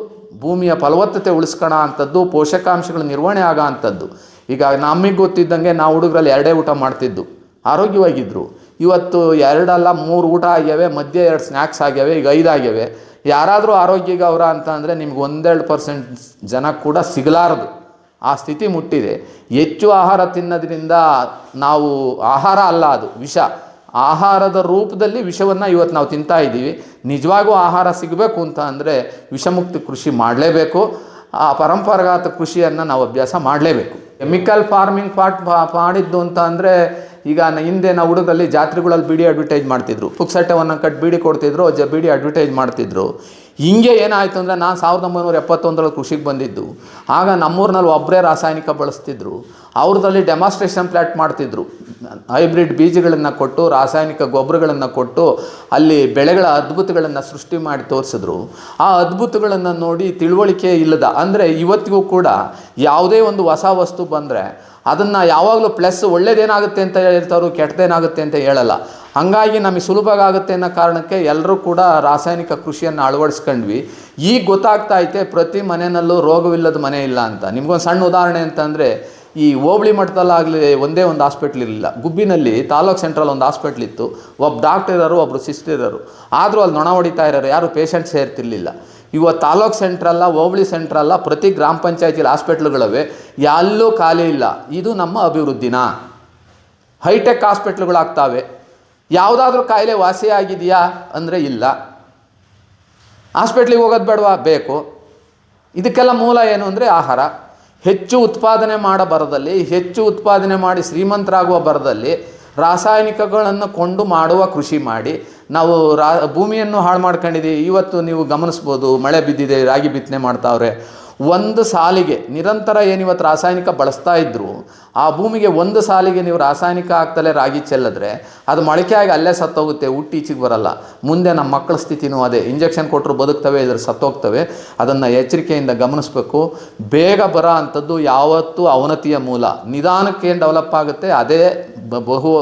ಭೂಮಿಯ ಫಲವತ್ತತೆ ಉಳಿಸ್ಕೊಳ ಅಂಥದ್ದು ಪೋಷಕಾಂಶಗಳ ನಿರ್ವಹಣೆ ಆಗೋ ಅಂಥದ್ದು ಈಗ ನಮಗೆ ಗೊತ್ತಿದ್ದಂಗೆ ನಾವು ಹುಡುಗರಲ್ಲಿ ಎರಡೇ ಊಟ ಮಾಡ್ತಿದ್ದು. ಆರೋಗ್ಯವಾಗಿದ್ದರು ಇವತ್ತು ಎರಡಲ್ಲ, ಮೂರು ಊಟ ಆಗ್ಯಾವೆ, ಮಧ್ಯೆ ಎರಡು ಸ್ನ್ಯಾಕ್ಸ್ ಆಗ್ಯಾವೆ, ಈಗ ಐದು ಆಗ್ಯಾವೆ. ಯಾರಾದರೂ ಆರೋಗ್ಯಕ್ಕೆ ಅವರ ಅಂತ ಅಂದರೆ ನಿಮ್ಗೆ ಒಂದೆರಡು ಪರ್ಸೆಂಟ್ ಜನ ಕೂಡ ಸಿಗಲಾರದು. ಆ ಸ್ಥಿತಿ ಮುಟ್ಟಿದೆ. ಹೆಚ್ಚು ಆಹಾರ ತಿನ್ನೋದ್ರಿಂದ ನಾವು ಆಹಾರ ಅಲ್ಲ ಅದು, ವಿಷ. ಆಹಾರದ ರೂಪದಲ್ಲಿ ವಿಷವನ್ನು ಇವತ್ತು ನಾವು ತಿಂತಾ ಇದ್ದೀವಿ. ನಿಜವಾಗೂ ಆಹಾರ ಸಿಗಬೇಕು ಅಂತ ಅಂದರೆ ವಿಷಮುಕ್ತ ಕೃಷಿ ಮಾಡಲೇಬೇಕು. ಆ ಪರಂಪರಾಗತ ಕೃಷಿಯನ್ನು ನಾವು ಅಭ್ಯಾಸ ಮಾಡಲೇಬೇಕು. ಕೆಮಿಕಲ್ ಫಾರ್ಮಿಂಗ್ ಪಾಟ್ ಮಾಡಿದ್ದು ಅಂತ ಅಂದರೆ ಈಗ ನ- ಹಿಂದೆ ನಾವು ಹುಡುಗಲ್ಲಿ ಜಾತ್ರೆಗಳಲ್ಲಿ ಬಿಡಿ ಅಡ್ವರ್ಟೈಸ್ ಮಾಡ್ತಿದ್ರು. ಪುಕ್ಸಟ್ಟವನ್ನು ಕಟ್ ಬಿಡಿ ಕೊಡ್ತಿದ್ರು, ಜ ಬಿಡಿ ಅಡ್ವರ್ಟೈಸ್ ಮಾಡ್ತಿದ್ರು. ಹಿಂಗೆ ಏನಾಯಿತು ಅಂದರೆ ನಾನು ಸಾವಿರದ ಒಂಬೈನೂರ ಎಪ್ಪತ್ತೊಂದರಲ್ಲಿ ಕೃಷಿಗೆ ಬಂದಿದ್ದು. ಆಗ ನಮ್ಮೂರಿನಲ್ಲಿ ಒಬ್ಬರೇ ರಾಸಾಯನಿಕ ಬಳಸ್ತಿದ್ರು. ಅವ್ರದಲ್ಲಿ ಡೆಮಾನ್ಸ್ಟ್ರೇಷನ್ ಪ್ಲಾಟ್ ಮಾಡ್ತಿದ್ರು. ಹೈಬ್ರಿಡ್ ಬೀಜಗಳನ್ನು ಕೊಟ್ಟು, ರಾಸಾಯನಿಕ ಗೊಬ್ಬರಗಳನ್ನು ಕೊಟ್ಟು, ಅಲ್ಲಿ ಬೆಳೆಗಳ ಅದ್ಭುತಗಳನ್ನು ಸೃಷ್ಟಿ ಮಾಡಿ ತೋರಿಸಿದ್ರು. ಆ ಅದ್ಭುತಗಳನ್ನು ನೋಡಿ ತಿಳುವಳಿಕೆ ಇಲ್ಲದ, ಅಂದರೆ ಇವತ್ತಿಗೂ ಕೂಡ ಯಾವುದೇ ಒಂದು ಹೊಸ ವಸ್ತು ಬಂದರೆ ಅದನ್ನು ಯಾವಾಗಲೂ ಪ್ಲಸ್ ಒಳ್ಳೇದೇನಾಗುತ್ತೆ ಅಂತ ಹೇಳ್ತಾರು ಕೆಟ್ಟದೇನಾಗುತ್ತೆ ಅಂತ ಹೇಳಲ್ಲ. ಹಾಗಾಗಿ ನಮಗೆ ಸುಲಭ ಆಗುತ್ತೆ ಅನ್ನೋ ಕಾರಣಕ್ಕೆ ಎಲ್ಲರೂ ಕೂಡ ರಾಸಾಯನಿಕ ಕೃಷಿಯನ್ನು ಅಳವಡಿಸ್ಕೊಂಡ್ವಿ. ಈಗ ಗೊತ್ತಾಗ್ತಾ ಐತೆ, ಪ್ರತಿ ಮನೆಯಲ್ಲೂ ರೋಗವಿಲ್ಲದ ಮನೆ ಇಲ್ಲ ಅಂತ. ನಿಮ್ಗೊಂದು ಸಣ್ಣ ಉದಾಹರಣೆ ಅಂತಂದರೆ, ಈ ಹೋಬಳಿ ಮಟ್ಟದಲ್ಲಾಗಲಿ ಒಂದೇ ಒಂದು ಹಾಸ್ಪಿಟ್ಲ್ ಇರಲಿಲ್ಲ. ಗುಬ್ಬಿನಲ್ಲಿ ತಾಲೂಕ್ ಸೆಂಟ್ರಲ್ ಒಂದು ಹಾಸ್ಪಿಟ್ಲ್ ಇತ್ತು. ಒಬ್ಬ ಡಾಕ್ಟರ್ ಇರೋರು ಒಬ್ಬರು ಸಿಸ್ಟರ್ ಇರೋರು. ಆದರೂ ಅಲ್ಲಿ ನೊಣ ಹೊಡಿತಾ ಇರೋರು, ಯಾರು ಪೇಷಂಟ್ ಸೇರ್ತಿರ್ಲಿಲ್ಲ. ಇವತ್ತು ತಾಲೂಕ್ ಸೆಂಟ್ರಲ್ಲ ಹೋಬಳಿ ಸೆಂಟ್ರಲ್ಲ ಪ್ರತಿ ಗ್ರಾಮ ಪಂಚಾಯತಿಲಿ ಹಾಸ್ಪಿಟ್ಲ್ಗಳವೆ. ಎಲ್ಲೂ ಖಾಲಿ ಇಲ್ಲ. ಇದು ನಮ್ಮ ಅಭಿವೃದ್ಧಿನ. ಹೈಟೆಕ್ ಹಾಸ್ಪಿಟ್ಲ್ಗಳಾಗ್ತಾವೆ. ಯಾವುದಾದ್ರೂ ಕಾಯಿಲೆ ವಾಸಿಯಾಗಿದೆಯಾ ಅಂದರೆ ಇಲ್ಲ. ಹಾಸ್ಪಿಟ್ಲಿಗೆ ಹೋಗೋದು ಬೇಡವಾ? ಬೇಕು. ಇದಕ್ಕೆಲ್ಲ ಮೂಲ ಏನು ಅಂದರೆ ಆಹಾರ. ಹೆಚ್ಚು ಉತ್ಪಾದನೆ ಮಾಡೋ ಬರದಲ್ಲಿ ಹೆಚ್ಚು ಉತ್ಪಾದನೆ ಮಾಡಿ ಶ್ರೀಮಂತರಾಗುವ ಬರದಲ್ಲಿ ರಾಸಾಯನಿಕಗಳನ್ನು ಕೊಂಡು ಮಾಡುವ ಕೃಷಿ ಮಾಡಿ ನಾವು ರಾ, ಭೂಮಿಯನ್ನು ಹಾಳು ಮಾಡ್ಕೊಂಡಿದ್ದೀವಿ. ಇವತ್ತು ನೀವು ಗಮನಿಸ್ಬೋದು, ಮಳೆ ಬಿದ್ದಿದೆ, ರಾಗಿ ಬಿತ್ತನೆ ಮಾಡ್ತಾವ್ರೆ. ಒಂದು ಸಾಲಿಗೆ ನಿರಂತರ ಏನು ಇವತ್ತು ರಾಸಾಯನಿಕ ಬಳಸ್ತಾ ಇದ್ದರು ಆ ಭೂಮಿಗೆ ಒಂದು ಸಾಲಿಗೆ ನೀವು ರಾಸಾಯನಿಕ ಹಾಕ್ತಲೇ ರಾಗಿ ಚೆಲ್ಲಿದ್ರೆ, ಅದು ಮೊಳಕೆ ಆಗಿ ಅಲ್ಲೇ ಸತ್ತೋಗುತ್ತೆ, ಹುಟ್ಟಿ ಈಚೆಗೆ ಬರಲ್ಲ. ಮುಂದೆ ನಮ್ಮ ಮಕ್ಕಳ ಸ್ಥಿತಿನೂ ಅದೇ. ಇಂಜೆಕ್ಷನ್ ಕೊಟ್ಟರು ಬದುಕ್ತವೆ ಇದ್ರ ಸತ್ತೋಗ್ತವೆ. ಅದನ್ನು ಎಚ್ಚರಿಕೆಯಿಂದ ಗಮನಿಸಬೇಕು. ಬೇಗ ಬರೋ ಅಂಥದ್ದು ಯಾವತ್ತೂ ಅವನತಿಯ ಮೂಲ. ನಿಧಾನಕ್ಕೆ ಏನು ಡೆವಲಪ್ ಆಗುತ್ತೆ, ಅದೇ ಬಹು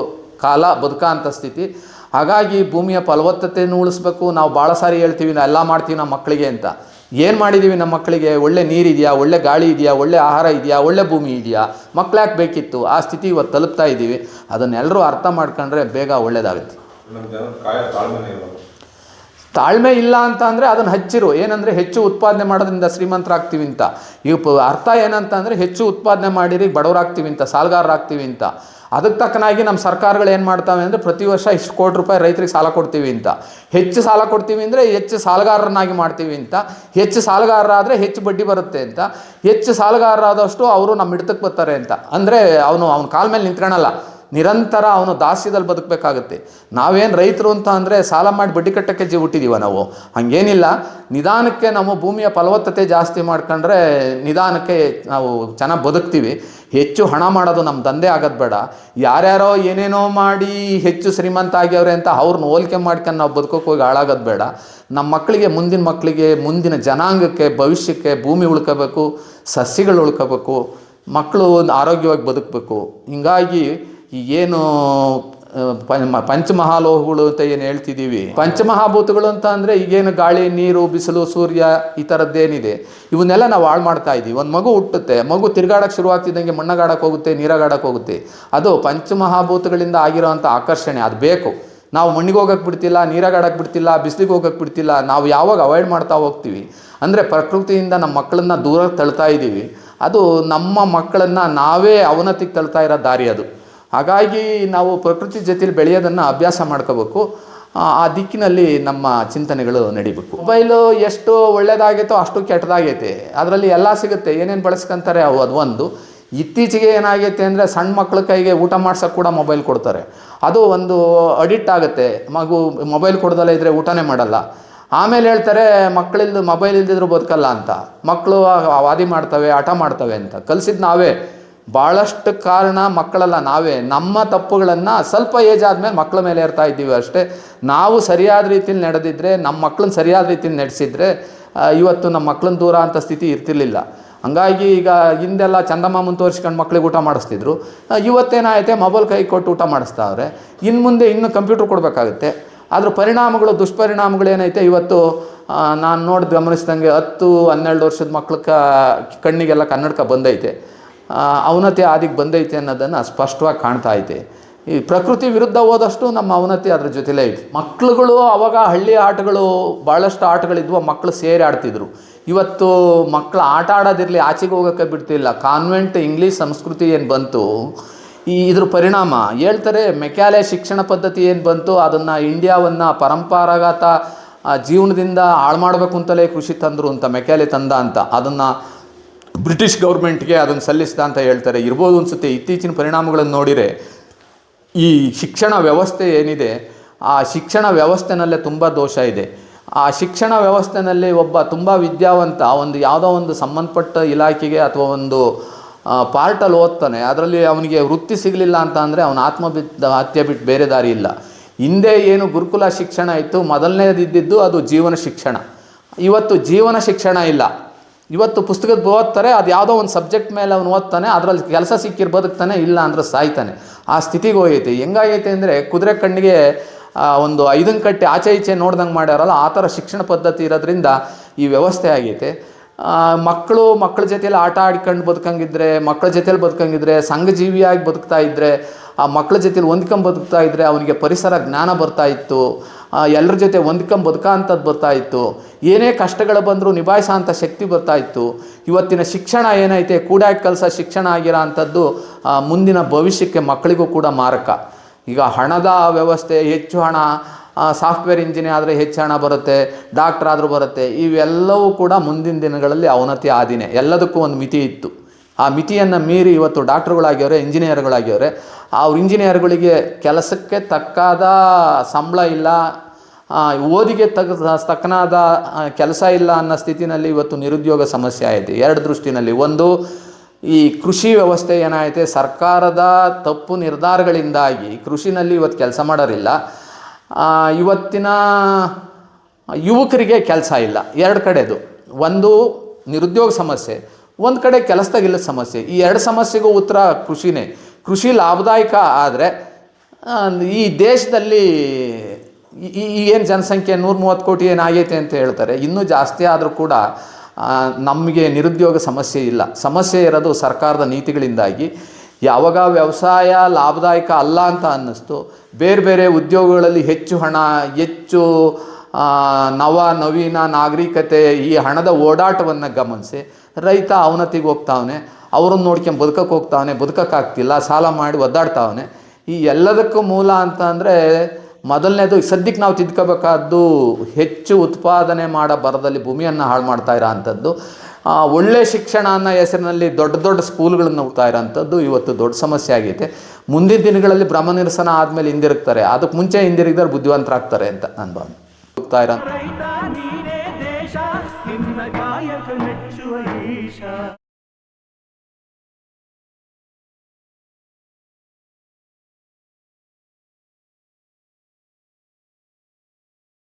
ಕಾಲ ಬದುಕೋ ಸ್ಥಿತಿ. ಹಾಗಾಗಿ ಭೂಮಿಯ ಫಲವತ್ತತೆಯನ್ನು ಉಳಿಸ್ಬೇಕು. ನಾವು ಭಾಳ ಸಾರಿ ಹೇಳ್ತೀವಿ ನಾವು ಎಲ್ಲ ಮಾಡ್ತೀವಿ ನಮ್ಮ ಮಕ್ಕಳಿಗೆ ಅಂತ. ಏನು ಮಾಡಿದ್ದೀವಿ ನಮ್ಮ ಮಕ್ಕಳಿಗೆ? ಒಳ್ಳೆ ನೀರಿದೆಯಾ? ಒಳ್ಳೆ ಗಾಳಿ ಇದೆಯಾ? ಒಳ್ಳೆ ಆಹಾರ ಇದೆಯಾ? ಒಳ್ಳೆ ಭೂಮಿ ಇದೆಯಾ? ಮಕ್ಳು ಯಾಕೆ ಬೇಕಿತ್ತು? ಆ ಸ್ಥಿತಿ ಇವತ್ತು ತಲುಪ್ತಾ ಇದ್ದೀವಿ. ಅದನ್ನೆಲ್ಲರೂ ಅರ್ಥ ಮಾಡ್ಕೊಂಡ್ರೆ ಬೇಗ ಇಲ್ಲ. ತಾಳ್ಮೆ ಇಲ್ಲ ಅಂತ ಅಂದರೆ ಅದನ್ನು ಹಚ್ಚಿರು. ಏನಂದರೆ ಹೆಚ್ಚು ಉತ್ಪಾದನೆ ಮಾಡೋದ್ರಿಂದ ಶ್ರೀಮಂತರಾಗ್ತೀವಿ ಅಂತ. ಈಗ ಪ- ಅರ್ಥ ಏನಂತ ಅಂದರೆ ಹೆಚ್ಚು ಉತ್ಪಾದನೆ ಮಾಡಿರಿ ಬಡವರಾಗ್ತೀವಿ ಅಂತ ಸಾಲಗಾರರಾಗ್ತೀವಿ ಅಂತ. ಅದಕ್ಕೆ ತಕ್ಕನಾಗಿ ನಮ್ಮ ಸರ್ಕಾರಗಳು ಏನು ಮಾಡ್ತಾವೆ ಅಂದರೆ ಪ್ರತಿ ವರ್ಷ ಇಷ್ಟು ಕೋಟಿ ರೂಪಾಯಿ ರೈತರಿಗೆ ಸಾಲ ಕೊಡ್ತೀವಿ ಅಂತ. ಹೆಚ್ಚು ಸಾಲ ಕೊಡ್ತೀವಿ ಅಂದರೆ ಹೆಚ್ಚು ಸಾಲಗಾರರನ್ನಾಗಿ ಮಾಡ್ತೀವಿ ಅಂತ. ಹೆಚ್ಚು ಸಾಲಗಾರರಾದರೆ ಹೆಚ್ಚು ಬಡ್ಡಿ ಬರುತ್ತೆ ಅಂತ. ಹೆಚ್ಚು ಸಾಲಗಾರರಾದಷ್ಟು ಅವರು ನಮ್ಮ ಹಿಡ್ತಕ್ಕೆ ಬರ್ತಾರೆ ಅಂತ. ಅಂದರೆ ಅವನು, ಅವನ ಕಾಲ ಮೇಲೆ ನಿಂತ್ಕೊಳ್ಳಲ್ಲ ನಿರಂತರ ಅವನು ದಾಸ್ಯದಲ್ಲಿ ಬದುಕಬೇಕಾಗುತ್ತೆ. ನಾವೇನು ರೈತರು ಅಂತ ಅಂದರೆ ಸಾಲ ಮಾಡಿ ಬಡ್ಡಿ ಕಟ್ಟಕ್ಕೆ ಜೀವ ಹುಟ್ಟಿದೀವ ನಾವು? ಹಾಗೇನಿಲ್ಲ. ನಿಧಾನಕ್ಕೆ ನಮ್ಮ ಭೂಮಿಯ ಫಲವತ್ತತೆ ಜಾಸ್ತಿ ಮಾಡ್ಕೊಂಡ್ರೆ ನಿಧಾನಕ್ಕೆ ನಾವು ಚೆನ್ನಾಗಿ ಬದುಕ್ತೀವಿ. ಹೆಚ್ಚು ಹಣ ಮಾಡೋದು ನಮ್ಮ ದಂಧೆ ಆಗೋದು ಬೇಡ. ಯಾರ್ಯಾರೋ ಏನೇನೋ ಮಾಡಿ ಹೆಚ್ಚು ಶ್ರೀಮಂತ ಆಗ್ಯವ್ರೆ ಅಂತ ಅವ್ರನ್ನ ಹೋಲಿಕೆ ಮಾಡ್ಕೊಂಡು ನಾವು ಬದುಕೋಕೆ ಹೋಗಿ ಹಾಳಾಗೋದು ಬೇಡ. ನಮ್ಮ ಮಕ್ಕಳಿಗೆ, ಮುಂದಿನ ಮಕ್ಕಳಿಗೆ, ಮುಂದಿನ ಜನಾಂಗಕ್ಕೆ, ಭವಿಷ್ಯಕ್ಕೆ ಭೂಮಿ ಉಳ್ಕೋಬೇಕು, ಸಸ್ಯಗಳು ಉಳ್ಕೋಬೇಕು, ಮಕ್ಕಳು ಒಂದು ಆರೋಗ್ಯವಾಗಿ ಬದುಕಬೇಕು. ಹಿಂಗಾಗಿ ಏನು ಪಂಚಮಹಾಲೋಹಗಳು ಅಂತ ಏನು ಹೇಳ್ತಿದ್ದೀವಿ? ಪಂಚಮಹಾಭೂತಗಳು ಅಂತ ಅಂದರೆ ಈಗೇನು ಗಾಳಿ, ನೀರು, ಬಿಸಿಲು, ಸೂರ್ಯ ಈ ಥರದ್ದೇನಿದೆ ಇವನ್ನೆಲ್ಲ ನಾವು ಹಾಳು ಮಾಡ್ತಾ ಇದ್ದೀವಿ. ಒಂದು ಮಗು ಹುಟ್ಟುತ್ತೆ. ಮಗು ತಿರುಗಾಡಕ್ಕೆ ಶುರುವಾಗ್ತಿದ್ದಂಗೆ ಮಣ್ಣಗಾಡಕ್ಕೆ ಹೋಗುತ್ತೆ ನೀರಾಗಾಡಕ್ಕೆ ಹೋಗುತ್ತೆ. ಅದು ಪಂಚಮಹಾಭೂತಗಳಿಂದ ಆಗಿರೋವಂಥ ಆಕರ್ಷಣೆ. ಅದು ಬೇಕು. ನಾವು ಮಣ್ಣಿಗೆ ಹೋಗಕ್ಕೆ ಬಿಡ್ತಿಲ್ಲ ನೀರಾಗಾಡಕ್ಕೆ ಬಿಡ್ತಿಲ್ಲ, ಬಿಸಿಲಿಗೆ ಹೋಗಕ್ಕೆ ಬಿಡ್ತಿಲ್ಲ. ನಾವು ಯಾವಾಗ ಅವಾಯ್ಡ್ ಮಾಡ್ತಾ ಹೋಗ್ತೀವಿ? ಅಂದರೆ ಪ್ರಕೃತಿಯಿಂದ ನಮ್ಮ ಮಕ್ಕಳನ್ನ ದೂರ ತಳ್ತಾ ಇದ್ದೀವಿ. ಅದು ನಮ್ಮ ಮಕ್ಕಳನ್ನು ನಾವೇ ಅವನತಿಗೆ ತಳ್ತಾ ಇರೋ ದಾರಿ ಅದು. ಹಾಗಾಗಿ ನಾವು ಪ್ರಕೃತಿ ಜೊತೆಲಿ ಬೆಳೆಯೋದನ್ನು ಅಭ್ಯಾಸ ಮಾಡ್ಕೋಬೇಕು. ಆ ದಿಕ್ಕಿನಲ್ಲಿ ನಮ್ಮ ಚಿಂತನೆಗಳು ನಡಿಬೇಕು. ಮೊಬೈಲು ಎಷ್ಟು ಒಳ್ಳೆಯದಾಗೈತೋ ಅಷ್ಟು ಕೆಟ್ಟದಾಗೈತೆ. ಅದರಲ್ಲಿ ಎಲ್ಲ ಸಿಗುತ್ತೆ. ಏನೇನು ಬಳಸ್ಕೊಂತಾರೆ ಅವು ಅದು ಒಂದು. ಇತ್ತೀಚೆಗೆ ಏನಾಗೈತೆ ಅಂದರೆ ಸಣ್ಣ ಮಕ್ಕಳ ಕೈಗೆ ಊಟ ಮಾಡ್ಸೋಕೆ ಕೂಡ ಮೊಬೈಲ್ ಕೊಡ್ತಾರೆ. ಅದು ಒಂದು ಅಡಿಕ್ಟ್ ಆಗುತ್ತೆ. ಮಗು ಮೊಬೈಲ್ ಕೊಡ್ದಲ್ಲ ಇದ್ದರೆ ಊಟನೇ ಮಾಡಲ್ಲ. ಆಮೇಲೆ ಹೇಳ್ತಾರೆ ಮಕ್ಕಳಿಲ್ದ ಮೊಬೈಲ್ ಇಲ್ದಿದ್ರು ಬದುಕಲ್ಲ ಅಂತ. ಮಕ್ಕಳು ವಾದಿ ಮಾಡ್ತವೆ ಹಠ ಮಾಡ್ತವೆ ಅಂತ. ಕಲಿಸಿದ್ದು ನಾವೇ. ಭಾಳಷ್ಟು ಕಾರಣ ಮಕ್ಕಳಲ್ಲ ನಾವೇ. ನಮ್ಮ ತಪ್ಪುಗಳನ್ನು ಸ್ವಲ್ಪ ಏಜ್ ಆದಮೇಲೆ ಮಕ್ಕಳ ಮೇಲೆ ಇರ್ತಾ ಇದ್ದೀವಿ ಅಷ್ಟೇ. ನಾವು ಸರಿಯಾದ ರೀತಿಯಲ್ಲಿ ನಡೆದಿದ್ದರೆ ನಮ್ಮ ಮಕ್ಕಳನ್ನ ಸರಿಯಾದ ರೀತಿಯಲ್ಲಿ ನಡೆಸಿದ್ರೆ ಇವತ್ತು ನಮ್ಮ ಮಕ್ಕಳನ್ನ ದೂರ ಅಂತ ಸ್ಥಿತಿ ಇರ್ತಿರ್ಲಿಲ್ಲ. ಹಂಗಾಗಿ ಈಗ ಹಿಂದೆಲ್ಲ ಚಂದಮಾಮನ್ ತೋರಿಸ್ಕೊಂಡು ಮಕ್ಳಿಗೆ ಊಟ ಮಾಡಿಸ್ತಿದ್ರು. ಇವತ್ತೇನಾಯಿತೆ, ಮೊಬೈಲ್ ಕೈ ಕೊಟ್ಟು ಊಟ ಮಾಡಿಸ್ತಾವ್ರೆ. ಇನ್ನು ಮುಂದೆ ಇನ್ನು ಕಂಪ್ಯೂಟರ್ ಕೊಡಬೇಕಾಗುತ್ತೆ. ಅದ್ರ ಪರಿಣಾಮಗಳು ದುಷ್ಪರಿಣಾಮಗಳು ಏನೈತೆ ಇವತ್ತು ನಾನು ನೋಡಿ ಗಮನಿಸ್ದಂಗೆ ಹತ್ತು, ಹನ್ನೆರಡು ವರ್ಷದ ಮಕ್ಳ ಕಣ್ಣಿಗೆಲ್ಲ ಕನ್ನಡಕ ಬಂದೈತೆ. ಅವನತಿ ಆದಿಗೆ ಬಂದೈತೆ ಅನ್ನೋದನ್ನು ಸ್ಪಷ್ಟವಾಗಿ ಕಾಣ್ತಾ ಐತೆ. ಈ ಪ್ರಕೃತಿ ವಿರುದ್ಧ ಹೋದಷ್ಟು ನಮ್ಮ ಅವನತಿ ಅದ್ರ ಜೊತೆಲೇ ಐತೆ. ಮಕ್ಳುಗಳು ಅವಾಗ ಹಳ್ಳಿ ಆಟಗಳು ಭಾಳಷ್ಟು ಆಟಗಳಿದ್ವು ಮಕ್ಕಳು ಸೇರಿ ಆಡ್ತಿದ್ರು. ಇವತ್ತು ಮಕ್ಕಳು ಆಟ ಆಡೋದಿರಲಿ, ಆಚೆಗೆ ಹೋಗೋಕ್ಕೆ ಬಿಡ್ತಿಲ್ಲ. ಕಾನ್ವೆಂಟ್ ಇಂಗ್ಲೀಷ್ ಸಂಸ್ಕೃತಿ ಏನು ಬಂತು, ಈ ಇದ್ರ ಪರಿಣಾಮ ಹೇಳ್ತಾರೆ, ಮೆಕ್ಯಾಲೆ ಶಿಕ್ಷಣ ಪದ್ಧತಿ ಏನು ಬಂತು, ಅದನ್ನು ಇಂಡಿಯಾವನ್ನು ಪರಂಪರಾಗತ ಜೀವನದಿಂದ ಹಾಳು ಮಾಡಬೇಕು ಅಂತಲೇ ಕೃಷಿ ತಂದರು ಅಂತ, ಮೆಕ್ಯಾಲೆ ತಂದ ಅಂತ. ಅದನ್ನು ಬ್ರಿಟಿಷ್ ಗೌರ್ಮೆಂಟ್ಗೆ ಅದನ್ನು ಸಲ್ಲಿಸಿದ ಅಂತ ಹೇಳ್ತಾರೆ. ಇರ್ಬೋದು ಅನಿಸುತ್ತೆ. ಇತ್ತೀಚಿನ ಪರಿಣಾಮಗಳನ್ನು ನೋಡಿದರೆ ಈ ಶಿಕ್ಷಣ ವ್ಯವಸ್ಥೆ ಏನಿದೆ, ಆ ಶಿಕ್ಷಣ ವ್ಯವಸ್ಥೆನಲ್ಲೇ ತುಂಬ ದೋಷ ಇದೆ. ಆ ಶಿಕ್ಷಣ ವ್ಯವಸ್ಥೆನಲ್ಲಿ ಒಬ್ಬ ತುಂಬ ವಿದ್ಯಾವಂತ ಒಂದು ಯಾವುದೋ ಒಂದು ಸಂಬಂಧಪಟ್ಟ ಇಲಾಖೆಗೆ ಅಥವಾ ಒಂದು ಪಾರ್ಟಲ್ಲಿ ಓದ್ತಾನೆ. ಅದರಲ್ಲಿ ಅವನಿಗೆ ವೃತ್ತಿ ಸಿಗಲಿಲ್ಲ ಅಂತ ಅಂದರೆ ಅವನ ಆತ್ಮ ಹತ್ಯೆ ಬಿಟ್ಟು ಬೇರೆ ದಾರಿ ಇಲ್ಲ. ಹಿಂದೆ ಏನು ಗುರುಕುಲ ಶಿಕ್ಷಣ ಇತ್ತು ಮೊದಲನೇದಿದ್ದು ಅದು ಜೀವನ ಶಿಕ್ಷಣ. ಇವತ್ತು ಜೀವನ ಶಿಕ್ಷಣ ಇಲ್ಲ. ಇವತ್ತು ಪುಸ್ತಕದ ಓದ್ತಾರೆ, ಅದು ಯಾವುದೋ ಒಂದು ಸಬ್ಜೆಕ್ಟ್ ಮೇಲೆ ಅವನು ಓದ್ತಾನೆ, ಅದರಲ್ಲಿ ಕೆಲಸ ಸಿಕ್ಕಿರ್ ಬದುಕ್ತಾನೆ, ಇಲ್ಲ ಅಂದ್ರೆ ಸಾಯ್ತಾನೆ. ಆ ಸ್ಥಿತಿಗೆ ಹೋಗೈತೆ. ಹೆಂಗಾಗೈತೆ ಅಂದರೆ ಕುದುರೆ ಕಣ್ಣಿಗೆ ಒಂದು ಐದನ್ ಕಟ್ಟಿ ಆಚೆ ಈಚೆ ನೋಡ್ದಂಗೆ ಮಾಡ್ಯಾರಲ್ಲ, ಆ ಥರ ಶಿಕ್ಷಣ ಪದ್ಧತಿ ಇರೋದ್ರಿಂದ ಈ ವ್ಯವಸ್ಥೆ ಆಗೈತೆ. ಮಕ್ಕಳು ಮಕ್ಕಳ ಜೊತೆಯಲ್ಲಿ ಆಟ ಆಡ್ಕೊಂಡು ಬದುಕಂಗಿದ್ರೆ ಮಕ್ಕಳ ಜೊತೆಲಿ ಬದುಕಂಗಿದ್ರೆ, ಸಂಘಜೀವಿಯಾಗಿ ಬದುಕ್ತಾ ಇದ್ದರೆ ಆ ಮಕ್ಕಳ ಜೊತೆಲಿ ಹೊಂದ್ಕೊಂಡು ಬದುಕ್ತಾ ಇದ್ದರೆ ಅವನಿಗೆ ಪರಿಸರ ಜ್ಞಾನ ಬರ್ತಾ ಇತ್ತು. ಎಲ್ಲರ ಜೊತೆ ಹೊಂದ್ಕೊಂಡು ಬದುಕೋ ಅಂಥದ್ದು ಬರ್ತಾ ಇತ್ತು. ಏನೇ ಕಷ್ಟಗಳು ಬಂದರೂ ನಿಭಾಯಿಸೋ ಅಂಥ ಶಕ್ತಿ ಬರ್ತಾ ಇತ್ತು. ಇವತ್ತಿನ ಶಿಕ್ಷಣ ಏನೈತೆ? ಕೂಡ ಕಲಸ ಶಿಕ್ಷಣ ಆಗಿರೋ ಅಂಥದ್ದು ಮುಂದಿನ ಭವಿಷ್ಯಕ್ಕೆ ಮಕ್ಕಳಿಗೂ ಕೂಡ ಮಾರಕ. ಈಗ ಹಣದ ವ್ಯವಸ್ಥೆ, ಹೆಚ್ಚು ಹಣ ಸಾಫ್ಟ್ವೇರ್ ಇಂಜಿನಿಯರ್ ಆದರೆ ಹೆಚ್ಚು ಹಣ ಬರುತ್ತೆ, ಡಾಕ್ಟರ್ ಆದರೂ ಬರುತ್ತೆ, ಇವೆಲ್ಲವೂ ಕೂಡ ಮುಂದಿನ ದಿನಗಳಲ್ಲಿ ಅವನತಿ ಆದಿನೇ. ಎಲ್ಲದಕ್ಕೂ ಒಂದು ಮಿತಿ ಇತ್ತು. ಆ ಮಿತಿಯನ್ನು ಮೀರಿ ಇವತ್ತು ಡಾಕ್ಟ್ರುಗಳಾಗ್ಯವ್ರೆ ಇಂಜಿನಿಯರ್ಗಳಾಗ್ಯವ್ರೆ ಅವ್ರ ಇಂಜಿನಿಯರ್ಗಳಿಗೆ ಕೆಲಸಕ್ಕೆ ತಕ್ಕಾದ ಸಂಬಳ ಇಲ್ಲ ಓದಿಗೆ ತಗ ತಕ್ಕನಾದ ಕೆಲಸ ಇಲ್ಲ ಅನ್ನೋ ಸ್ಥಿತಿನಲ್ಲಿ ಇವತ್ತು ನಿರುದ್ಯೋಗ ಸಮಸ್ಯೆ ಆಯಿತು. ಎರಡು ದೃಷ್ಟಿನಲ್ಲಿ. ಒಂದು, ಈ ಕೃಷಿ ವ್ಯವಸ್ಥೆ ಏನಾಯಿತೆ, ಸರ್ಕಾರದ ತಪ್ಪು ನಿರ್ಧಾರಗಳಿಂದಾಗಿ ಕೃಷಿನಲ್ಲಿ ಇವತ್ತು ಕೆಲಸ ಮಾಡೋರಿಲ್ಲ. ಇವತ್ತಿನ ಯುವಕರಿಗೆ ಕೆಲಸ ಇಲ್ಲ. ಎರಡು ಕಡೆದು. ಒಂದು, ನಿರುದ್ಯೋಗ ಸಮಸ್ಯೆ. ಒಂದು ಕಡೆ ಕೆಲಸದಾಗಿಲ್ಲ ಸಮಸ್ಯೆ. ಈ ಎರಡು ಸಮಸ್ಯೆಗೂ ಉತ್ತರ ಕೃಷಿನೇ. ಕೃಷಿ ಲಾಭದಾಯಕ ಆದರೆ ಈ ದೇಶದಲ್ಲಿ ಈ ಏನು ಜನಸಂಖ್ಯೆ ನೂರ ಮೂವತ್ತು ಕೋಟಿ ಏನಾಗೈತೆ ಅಂತ ಹೇಳ್ತಾರೆ, ಇನ್ನೂ ಜಾಸ್ತಿ ಆದರೂ ಕೂಡ ನಮಗೆ ನಿರುದ್ಯೋಗ ಸಮಸ್ಯೆ ಇಲ್ಲ. ಸಮಸ್ಯೆ ಇರೋದು ಸರ್ಕಾರದ ನೀತಿಗಳಿಂದಾಗಿ. ಯಾವಾಗ ವ್ಯವಸಾಯ ಲಾಭದಾಯಕ ಅಲ್ಲ ಅಂತ ಅನ್ನಿಸ್ತು, ಬೇರೆ ಬೇರೆ ಉದ್ಯೋಗಗಳಲ್ಲಿ ಹೆಚ್ಚು ಹಣ, ಹೆಚ್ಚು ನವ ನವೀನ ನಾಗರಿಕತೆ ಈ ಹಣದ ಓಡಾಟವನ್ನು ಗಮನಿಸಿ ರೈತ ಅವನತಿಗೆ ಹೋಗ್ತಾವನೆ ಅವ್ರನ್ನ ನೋಡ್ಕೊಂಡು ಬದುಕಕ್ಕೆ ಹೋಗ್ತಾವನೆ ಬದುಕಕ್ಕಾಗ್ತಿಲ್ಲ ಸಾಲ ಮಾಡಿ ಒದ್ದಾಡ್ತಾವನೆ. ಈ ಎಲ್ಲದಕ್ಕೂ ಮೂಲ ಅಂತ ಅಂದರೆ ಮೊದಲನೇದು ಸದ್ಯಕ್ಕೆ ನಾವು ತಿದ್ಕೋಬೇಕಾದ್ದು ಹೆಚ್ಚು ಉತ್ಪಾದನೆ ಮಾಡೋ ಬರದಲ್ಲಿ ಭೂಮಿಯನ್ನು ಹಾಳು ಮಾಡ್ತಾ ಇರೋ ಅಂಥದ್ದು ಆ, ಒಳ್ಳೆ ಶಿಕ್ಷಣ ಅನ್ನೋ ಹೆಸರಿನಲ್ಲಿ ದೊಡ್ಡ ದೊಡ್ಡ ಸ್ಕೂಲ್ಗಳನ್ನು ಹೋಗ್ತಾ ಇರೋಂಥದ್ದು ಇವತ್ತು ದೊಡ್ಡ ಸಮಸ್ಯೆ ಆಗೈತೆ. ಮುಂದಿನ ದಿನಗಳಲ್ಲಿ ಬ್ರಹ್ಮ ನಿರಸನ ಆದಮೇಲೆ ಹಿಂದಿರುಗ್ತಾರೆ. ಅದಕ್ಕೆ ಮುಂಚೆ ಹಿಂದಿರುಗಿದ್ರೆ ಬುದ್ಧಿವಂತರಾಗ್ತಾರೆ ಅಂತ ನಾನು ಭಾವನೆ. ಹೋಗ್ತಾ ಇರೋ